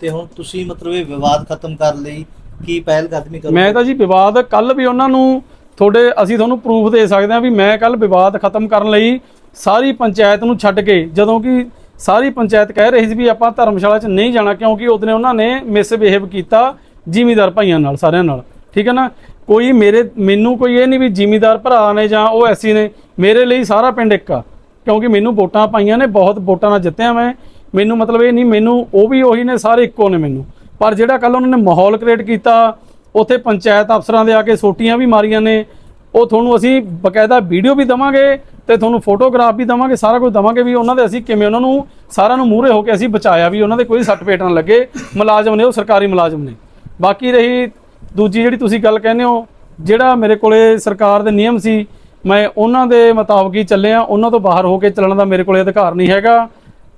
ਤੇ ਹੁਣ ਤੁਸੀਂ ਮਤਲਬ ਇਹ ਵਿਵਾਦ ਖਤਮ ਕਰਨ ਲਈ ਕੀ ਪਹਿਲ ਕਦਮੀ ਕਰੋਗੇ? ਮੈਂ ਤਾਂ ਜੀ ਵਿਵਾਦ ਕੱਲ ਵੀ ਉਹਨਾਂ ਨੂੰ ਤੁਹਾਡੇ ਅਸੀਂ ਤੁਹਾਨੂੰ ਪ੍ਰੂਫ ਦੇ ਸਕਦੇ ਹਾਂ ਵੀ ਮੈਂ ਕੱਲ ਵਿਵਾਦ ਖਤਮ ਕਰਨ ਲਈ ਸਾਰੀ ਪੰਚਾਇਤ ਨੂੰ ਛੱਡ ਕੇ ਜਦੋਂ ਕਿ ਸਾਰੀ ਪੰਚਾਇਤ ਕਹਿ ਰਹੀ ਸੀ ਵੀ ਆਪਾਂ ਧਰਮਸ਼ਾਲਾ 'ਚ ਨਹੀਂ ਜਾਣਾ ਕਿਉਂਕਿ ਉਹਦਨੇ ਉਹਨਾਂ ਨੇ ਮਿਸਬਿਹੇਵ ਕੀਤਾ ਜ਼ਿਮੀਦਾਰ ਭਾਈਆਂ ਨਾਲ ਸਾਰਿਆਂ ਨਾਲ। ਠੀਕ ਹੈ ਨਾ? ਕੋਈ ਮੇਰੇ, ਮੈਨੂੰ ਕੋਈ ਇਹ ਨਹੀਂ ਵੀ ਜ਼ਿਮੀਦਾਰ ਭਰਾ ਨੇ ਜਾਂ ਉਹ ਐਸੀ ਨੇ, ਮੇਰੇ ਲਈ ਸਾਰਾ ਪਿੰਡ ਇੱਕ ਆ। ਕਿਉਂਕਿ ਮੈਨੂੰ ਵੋਟਾਂ ਪਾਈਆਂ ਨੇ, ਬਹੁਤ ਵੋਟਾਂ ਨਾਲ ਜਿੱਤਿਆ ਮੈਂ। ਮੈਨੂੰ ਮਤਲਬ ਇਹ ਨਹੀਂ, ਮੈਨੂੰ ਉਹ ਵੀ ਉਹੀ ਨੇ, ਸਾਰੇ ਇੱਕੋ ਨੇ ਮੈਨੂੰ। ਪਰ ਜਿਹੜਾ ਕੱਲ ਉਹਨਾਂ ਨੇ ਮਾਹੌਲ ਕ੍ਰੀਏਟ ਕੀਤਾ, ਉੱਥੇ ਪੰਚਾਇਤ ਅਫਸਰਾਂ ਦੇ ਆ ਕੇ ਸੋਟੀਆਂ ਵੀ ਮਾਰੀਆਂ ਨੇ, ਉਹ ਤੁਹਾਨੂੰ ਅਸੀਂ ਬਕਾਇਦਾ ਵੀਡੀਓ ਵੀ ਦਵਾਂਗੇ ਤੇ ਤੁਹਾਨੂੰ ਫੋਟੋਗ੍ਰਾਫ ਵੀ ਦਵਾਂਗੇ, ਸਾਰਾ ਕੁਝ ਦਵਾਂਗੇ ਵੀ ਉਹਨਾਂ ਦੇ ਅਸੀਂ ਕਿਵੇਂ ਉਹਨਾਂ ਨੂੰ, ਸਾਰਿਆਂ ਨੂੰ ਮੂਹਰੇ ਹੋ ਕੇ ਅਸੀਂ ਬਚਾਇਆ ਵੀ ਉਹਨਾਂ ਦੇ ਕੋਈ ਸੱਟ ਪੇਟ ਨਾ ਲੱਗੇ, ਮੁਲਾਜ਼ਮ ਨੇ ਉਹ, ਸਰਕਾਰੀ ਮੁਲਾਜ਼ਮ ਨੇ। ਬਾਕੀ ਰਹੀ ਦੂਜੀ ਜਿਹੜੀ ਤੁਸੀਂ ਗੱਲ ਕਹਿੰਦੇ ਹੋ ਜਿਹੜਾ ਮੇਰੇ ਕੋਲੇ ਸਰਕਾਰ ਦੇ ਨਿਯਮ ਸੀ ਮੈਂ ਉਹਨਾਂ ਦੇ ਮੁਤਾਬਕ ਹੀ ਚੱਲਿਆ ਉਹਨਾਂ ਤੋਂ ਬਾਹਰ ਹੋ ਕੇ ਚੱਲਣ ਦਾ ਮੇਰੇ ਕੋਲੇ ਅਧਿਕਾਰ ਨਹੀਂ ਹੈਗਾ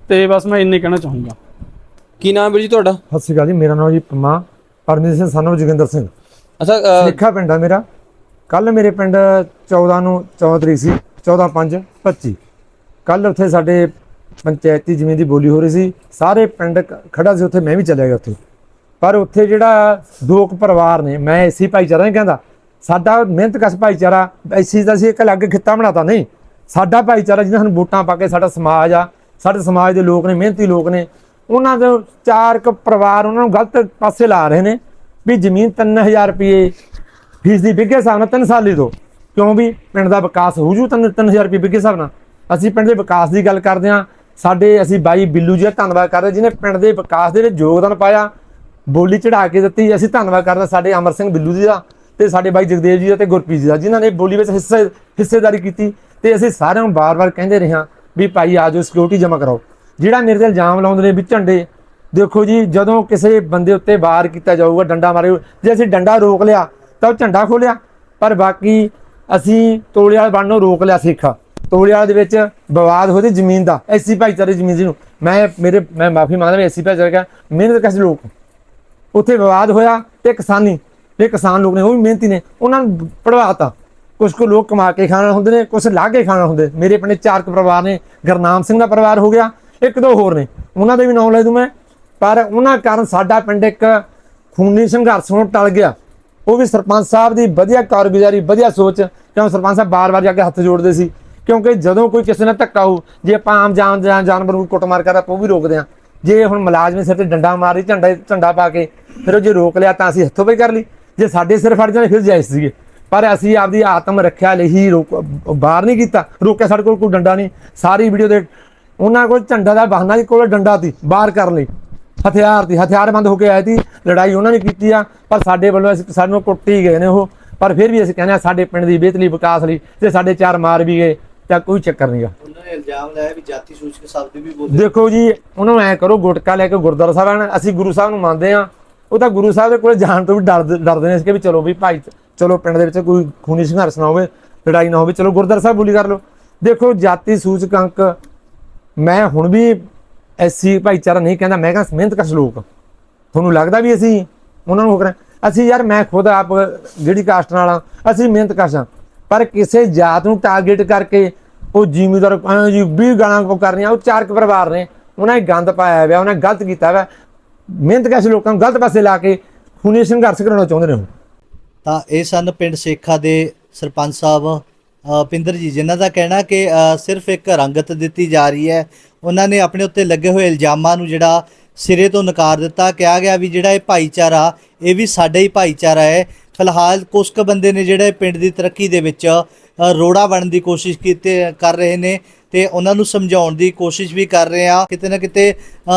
ਤੇ ਬਸ ਮੈਂ ਇੰਨੇ ਕਹਿਣਾ ਚਾਹੂੰਗਾ। ਕੀ ਨਾਮ ਹੈ ਵੀਰ ਜੀ ਤੁਹਾਡਾ? ਸਤਿ ਸ਼੍ਰੀ ਅਕਾਲ ਜੀ ਮੇਰਾ ਨਾਮ ਜੀ ਪੰਮਾ ਪਰਮੇਸ਼ ਸਿੰਘ ਸਾਨੂੰ ਜੋਗਿੰਦਰ ਸਿੰਘ। ਅੱਛਾ ਸਿੱਖਾ ਪਿੰਡ ਆ ਮੇਰਾ। ਕੱਲ ਮੇਰੇ ਪਿੰਡ 14 ਨੂੰ 14 ਤਰੀਕ ਸੀ 14 5 25 ਕੱਲ ਉੱਥੇ ਸਾਡੇ ਪੰਚਾਇਤੀ ਜ਼ਮੀਨ ਦੀ ਬੋਲੀ ਹੋ ਰਹੀ ਸੀ ਸਾਰੇ ਪਿੰਡ ਖੜਾ ਸੀ ਉੱਥੇ ਮੈਂ ਵੀ ਚਲਿਆ ਗਿਆ ਉੱਥੇ। ਪਰ ਉੱਥੇ ਜਿਹੜਾ ਦੋ ਕੁ ਪਰਿਵਾਰ ਨੇ, ਮੈਂ ਐਸੀ ਭਾਈਚਾਰਾ ਨਹੀਂ ਕਹਿੰਦਾ, ਸਾਡਾ ਮਿਹਨਤ ਕਸ਼ ਭਾਈਚਾਰਾ ਐਸੀ ਦਾ ਸੀ ਇੱਕ ਅਲੱਗ ਖਿੱਤਾ ਬਣਾਤਾ, ਨਹੀਂ। ਸਾਡਾ ਭਾਈਚਾਰਾ ਜਿਹਨਾਂ ਸਾਨੂੰ ਵੋਟਾਂ ਪਾ ਕੇ ਸਾਡਾ ਸਮਾਜ ਆ, ਸਾਡੇ ਸਮਾਜ ਦੇ ਲੋਕ ਨੇ, ਮਿਹਨਤੀ ਲੋਕ ਨੇ, ਉਹਨਾਂ ਦੇ ਚਾਰ ਕੁ ਪਰਿਵਾਰ ਉਹਨਾਂ ਨੂੰ ਗਲਤ ਪਾਸੇ ਲਾ ਰਹੇ ਨੇ ਵੀ ਜ਼ਮੀਨ 3000 ਰੁਪਏ ਫੀਸ ਦੀ ਬਿੱਗੇ ਹਿਸਾਬ ਨਾਲ 3 ਸਾਲ ਲਈ ਦੋ। ਕਿਉਂ ਵੀ ਪਿੰਡ ਦਾ ਵਿਕਾਸ ਹੋ ਜੂ 3000 ਰੁਪਏ ਬਿੱਗੇ ਹਿਸਾਬ ਨਾਲ? ਅਸੀਂ ਪਿੰਡ ਦੇ ਵਿਕਾਸ ਦੀ ਗੱਲ ਕਰਦੇ ਹਾਂ। ਸਾਡੇ ਅਸੀਂ ਬਾਈ ਬਿੱਲੂ ਜੀ ਦਾ ਧੰਨਵਾਦ ਕਰਦੇ ਜਿਹਨੇ ਪਿੰਡ ਦੇ ਵਿਕਾਸ ਦੇ ਵਿੱਚ ਯੋਗਦਾਨ ਪਾਇਆ। ਬੋਲੀ ਚੜਾ ਕੇ ਦਿੱਤੀ। ਅਸੀਂ ਧੰਨਵਾਦ ਕਰਦੇ ਹਾਂ ਸਾਡੇ ਅਮਰ ਸਿੰਘ ਬਿੱਲੂ ਜੀ ਦਾ ਤੇ ਸਾਡੇ ਬਾਈ ਜਗਦੇਵ ਜੀ ਦਾ ਤੇ ਗੁਰਪ੍ਰੀਤ ਜੀ ਦਾ, ਜਿਨ੍ਹਾਂ ਨੇ ਬੋਲੀ ਵਿੱਚ ਹਿੱਸੇ, ਹਿੱਸੇਦਾਰੀ ਕੀਤੀ ਤੇ ਅਸੀਂ ਸਾਰਿਆਂ ਨੂੰ ਬਾਰ-ਬਾਰ ਕਹਿੰਦੇ ਰਹੇ ਹਾਂ ਵੀ ਭਾਈ ਆਜੋ ਸਿਕਿਉਰਿਟੀ ਜਮ੍ਹਾਂ ਕਰਾਓ। ਜਿਹੜਾ ਮੇਰੇ ਤੇ ਇਲਜ਼ਾਮ ਲਾਉਂਦੇ ਨੇ ਵੀ ਝੰਡੇ, ਦੇਖੋ ਜੀ, ਜਦੋਂ ਕਿਸੇ ਬੰਦੇ ਉੱਤੇ ਵਾਰ ਕੀਤਾ ਜਾਊਗਾ, ਡੰਡਾ ਮਾਰੇ ਜੇ ਅਸੀਂ ਡੰਡਾ ਰੋਕ ਲਿਆ, ਤਾਂ ਉਹ ਝੰਡਾ ਖੋਲਿਆ। ਪਰ ਬਾਕੀ ਅਸੀਂ ਤੋਲੇ ਵਾਲੇ ਬਣ ਨੂੰ ਰੋਕ ਲਿਆ ਸਿੱਖ। ਤੋਲੇ ਵਾਲੇ ਦੇ ਵਿੱਚ ਵਿਵਾਦ ਹੋਦੇ ਜ਼ਮੀਨ ਦਾ, ਐਸੀ ਭਾਈਚਾਰੇ ਜ਼ਮੀਨ ਨੂੰ ਮੈਂ, ਮੇਰੇ, ਮੈਂ ਮਾਫੀ ਮੰਗਦਾ ਵੀ ਐਸੀ ਭਾਈਚਾਰੇ ਕਾ ਮਿਹਨਤ ਕਸ਼ ਲੋਕ ਉੱਥੇ ਵਿਵਾਦ ਹੋਇਆ ਤੇ ਕਿਸਾਨੀ, ਤੇ ਕਿਸਾਨ ਲੋਕ ਨੇ ਉਹ ਵੀ ਮਿਹਨਤੀ ਨੇ, ਉਹਨਾਂ ਨੂੰ ਪੜਵਾਤਾ ਕੁਝ ਕੁ ਲੋਕ ਕਮਾ ਕੇ ਖਾਣ ਵਾਲੇ ਹੁੰਦੇ ਨੇ ਕੁਝ ਲਾ ਕੇ ਖਾਣ ਵਾਲੇ ਹੁੰਦੇ। ਮੇਰੇ ਪਿੰਡ ਚਾਰ ਕੁ ਪਰਿਵਾਰ ਨੇ, ਗਰਨਾਮ ਸਿੰਘ ਦਾ ਪਰਿਵਾਰ ਹੋ ਗਿਆ, ਇੱਕ ਦੋ ਹੋਰ ਨੇ, ਉਹਨਾਂ ਦੇ ਵੀ ਨਾਮ ਲੈ ਦੂੰ ਮੈਂ। ਪਰ ਉਹਨਾਂ ਕਾਰਨ ਸਾਡਾ ਪਿੰਡ ਇੱਕ ਖੂਨੀ ਸੰਘਰਸ਼ ਨੂੰ ਟਲ ਗਿਆ। ਉਹ ਵੀ ਸਰਪੰਚ ਸਾਹਿਬ ਦੀ ਵਧੀਆ ਕਾਰਗੁਜ਼ਾਰੀ, ਵਧੀਆ ਸੋਚ, ਕਿਉਂ ਸਰਪੰਚ ਸਾਹਿਬ ਬਾਰ-ਬਾਰ ਜਾ ਕੇ ਹੱਥ ਜੋੜਦੇ ਸੀ? ਕਿਉਂਕਿ ਜਦੋਂ ਕੋਈ ਕਿਸੇ ਨਾਲ ਧੱਕਾ ਹੋ ਜੇ ਆਪਾਂ ਆਮ ਜਾਨ ਜਾਨ- ਜਾਨਵਰ ਨੂੰ ਕੁੱਟਮਾਰ ਕਰਦਾ ਆਪਾਂ ਉਹ ਵੀ ਰੋਕਦੇ ਆ ਜੇ ਹੁਣ ਮੁਲਾਜ਼ਮ ਸਿਰ ਤੇ ਡੰਡਾ ਮਾਰੀ ਝੰਡਾ ਝੰਡਾ ਪਾ ਕੇ, ਫਿਰ ਉਹ ਜੇ ਰੋਕ ਲਿਆ ਤਾਂ ਅਸੀਂ ਹੱਥੋਂ ਪਈ ਕਰ ਲਈ। ਜੇ ਸਾਡੇ ਸਿਰ ਫੜ ਜਾਣੇ, ਫਿਰ ਜਾਇਜ਼ ਸੀਗੇ। ਪਰ ਅਸੀਂ ਆਪਦੀ ਆਤਮ ਰੱਖਿਆ ਲਈ ਹੀ ਰੋਕ ਬਾਹਰ ਨਹੀਂ ਕੀਤਾ। ਰੋਕਿਆ ਸਾਡੇ ਕੋਲ ਕੋਈ ਡੰਡਾ ਨਹੀਂ। ਸਾਰੀ ਵੀਡੀਓ ਦੇ ਉਹਨਾਂ ਕੋਲ ਝੰਡਾ ਦਾ ਬਹਾਨਾ ਸੀ ਕੋਲ ਡੰਡਾ ਸੀ, ਬਾਹਰ ਕਰਨ ਲਈ। ਹਥਿਆਰ ਦੀ ਹਥਿਆਰਬੰਦ ਹੋ ਕੇ ਆਏ ਸੀ। ਲੜਾਈ ਉਹਨਾਂ ਨੇ ਕੀਤੀ ਆ, ਪਰ ਸਾਡੇ ਵੱਲੋਂ ਅਸੀਂ ਸਾਨੂੰ ਕੁੱਟੀ ਗਏ ਨੇ ਉਹ। ਪਰ ਫਿਰ ਵੀ ਅਸੀਂ ਕਹਿੰਦੇ ਆ ਸਾਡੇ ਪਿੰਡ ਦੀ ਬਿਹਤਰੀ ਵਿਕਾਸ ਲਈ ਤੇ ਸਾਡੇ ਚਾਰ ਮਾਰ ਵੀ ਗਏ। ਤਾਂ ਕੋਈ ਚੱਕਰ ਨਹੀਂਗਾ ਉਹਨਾਂ ਨੇ ਇਲਜ਼ਾਮ ਲਾਇਆ ਵੀ ਜਾਤੀ ਸੂਚਕ ਸ਼ਬਦ ਵੀ ਬੋਲੇ ਦੇਖੋ ਜੀ ਉਹਨਾਂ ਨੂੰ ਐ ਕਰੋ ਗੁਟਕਾ ਲੈ ਕੇ ਗੁਰਦੁਆਰਾ ਸਾਹਿਬ ਆਣ ਅਸੀਂ ਗੁਰੂ ਸਾਹਿਬ ਨੂੰ ਮੰਨਦੇ ਆ ਉਹ ਤਾਂ ਗੁਰੂ ਸਾਹਿਬ ਦੇ ਕੋਲੇ ਜਾਣ ਤੋਂ ਵੀ ਡਰਦੇ ਡਰਦੇ ਨੇ ਇਸ ਕਿ ਵੀ ਚਲੋ ਵੀ ਭਾਈ ਚਲੋ ਪਿੰਡ ਦੇ ਵਿੱਚ ਕੋਈ ਖੂਨੀ ਸੰਘਰਸ਼ ਨਾ ਹੋਵੇ ਲੜਾਈ ਨਾ ਹੋਵੇ ਚਲੋ ਗੁਰਦੁਆਰਾ ਸਾਹਿਬ ਬੋਲੀ ਕਰ ਲਓ। ਦੇਖੋ ਜਾਤੀ ਸੂਚਕ ਅੰਕ ਮੈਂ ਹੁਣ ਵੀ ਐਸੀ ਭਾਈਚਾਰਾ ਨਹੀਂ ਕਹਿੰਦਾ ਮੈਂ ਕਹਿੰਦਾ ਮਿਹਨਤ ਕਸ਼ ਲੋਕ। ਤੁਹਾਨੂੰ ਲੱਗਦਾ ਵੀ ਅਸੀਂ ਉਹਨਾਂ ਨੂੰ ਹੋ ਕਰਾਂ? ਅਸੀਂ ਯਾਰ ਮੈਂ ਖੁਦ ਆਪ ਜਿਹੜੀ ਕਾਸਟ ਨਾਲ ਆ ਅਸੀਂ ਮਿਹਨਤ ਕਸ਼ ਪਰ ਕਿਸੇ ਜਾਤ ਨੂੰ ਟਾਰਗੇਟ ਕਰਕੇ ਉਹ ਜ਼ਿਮੀਦਾਰ ਐਂ ਜੀ 20 ਗਾਲਾਂ ਕੋ ਕਰਨੀਆਂ ਉਹ ਚਾਰ ਕੁ ਪਰਿਵਾਰ ਨੇ ਉਹਨਾਂ ਨੇ ਗੰਦ ਪਾਇਆ ਹੋਇਆ ਉਹਨਾਂ ਗਲਤ ਕੀਤਾ ਹੋਇਆ। ਮਿਹਨਤ ਕਸ਼ ਲੋਕਾਂ ਨੂੰ ਗਲਤ ਪਾਸੇ ਲਾ ਕੇ ਖੂਨੀ ਸੰਘਰਸ਼ ਕਰਾਉਣਾ ਚਾਹੁੰਦੇ ਨੇ ਤਾਂ ਇਹ ਸਨ ਪਿੰਡ ਸੇਖਾ ਦੇ ਸਰਪੰਚ ਸਾਹਿਬ ਅ, ਪਿੰਦਰ ਜੀ ਜਿਨ੍ਹਾਂ ਦਾ ਕਹਿਣਾ ਕਿ ਸਿਰਫ ਇੱਕ ਰੰਗਤ ਦਿੱਤੀ ਜਾ ਰਹੀ ਹੈ। ਉਹਨਾਂ ਨੇ ਆਪਣੇ ਉੱਤੇ ਲੱਗੇ ਹੋਏ ਇਲਜ਼ਾਮਾਂ ਨੂੰ ਜਿਹੜਾ ਸਿਰੇ ਤੋਂ ਨਕਾਰ ਦਿੱਤਾ ਕਿਹਾ ਗਿਆ ਵੀ ਜਿਹੜਾ ਇਹ ਭਾਈਚਾਰਾ ਇਹ ਵੀ ਸਾਡਾ ਹੀ ਭਾਈਚਾਰਾ ਹੈ। ਫਿਲਹਾਲ ਕੁਝ ਕੁ ਬੰਦੇ ਨੇ ਜਿਹੜੇ ਪਿੰਡ ਦੀ ਤਰੱਕੀ ਦੇ ਵਿੱਚ ਰੋੜਾ ਬਣਨ ਦੀ ਕੋਸ਼ਿਸ਼ ਕੀਤੇ, ਕਰ ਰਹੇ ਨੇ ਤੇ ਉਹਨਾਂ ਨੂੰ ਸਮਝਾਉਣ ਦੀ ਕੋਸ਼ਿਸ਼ ਵੀ ਕਰ ਰਹੇ ਆ। ਕਿਤੇ ਨਾ ਕਿਤੇ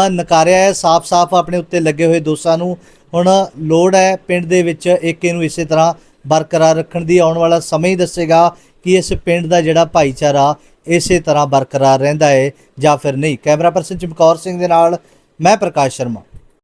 ਨਕਾਰਿਆ ਹੈ, ਸਾਫ਼-ਸਾਫ਼ ਆਪਣੇ ਉੱਤੇ ਲੱਗੇ ਹੋਏ ਦੋਸ਼ਾਂ ਨੂੰ। ਹੁਣ ਲੋੜ ਹੈ ਪਿੰਡ ਦੇ ਵਿੱਚ ਏਕੇ ਨੂੰ ਇਸੇ ਤਰ੍ਹਾਂ ਬਰਕਰਾਰ ਰੱਖਣ ਦੀ। ਆਉਣ ਵਾਲਾ ਸਮਾਂ ਹੀ ਦੱਸੇਗਾ ਕਿ ਇਸ ਪਿੰਡ ਦਾ ਜਿਹੜਾ ਭਾਈਚਾਰਾ ਇਸੇ ਤਰ੍ਹਾਂ ਬਰਕਰਾਰ ਰਹਿੰਦਾ ਹੈ ਜਾਂ ਫਿਰ ਨਹੀਂ। ਕੈਮਰਾ ਪਰਸਨ ਚਮਕੌਰ ਸਿੰਘ ਦੇ ਨਾਲ, ਮੈਂ ਪ੍ਰਕਾਸ਼ ਸ਼ਰਮਾ।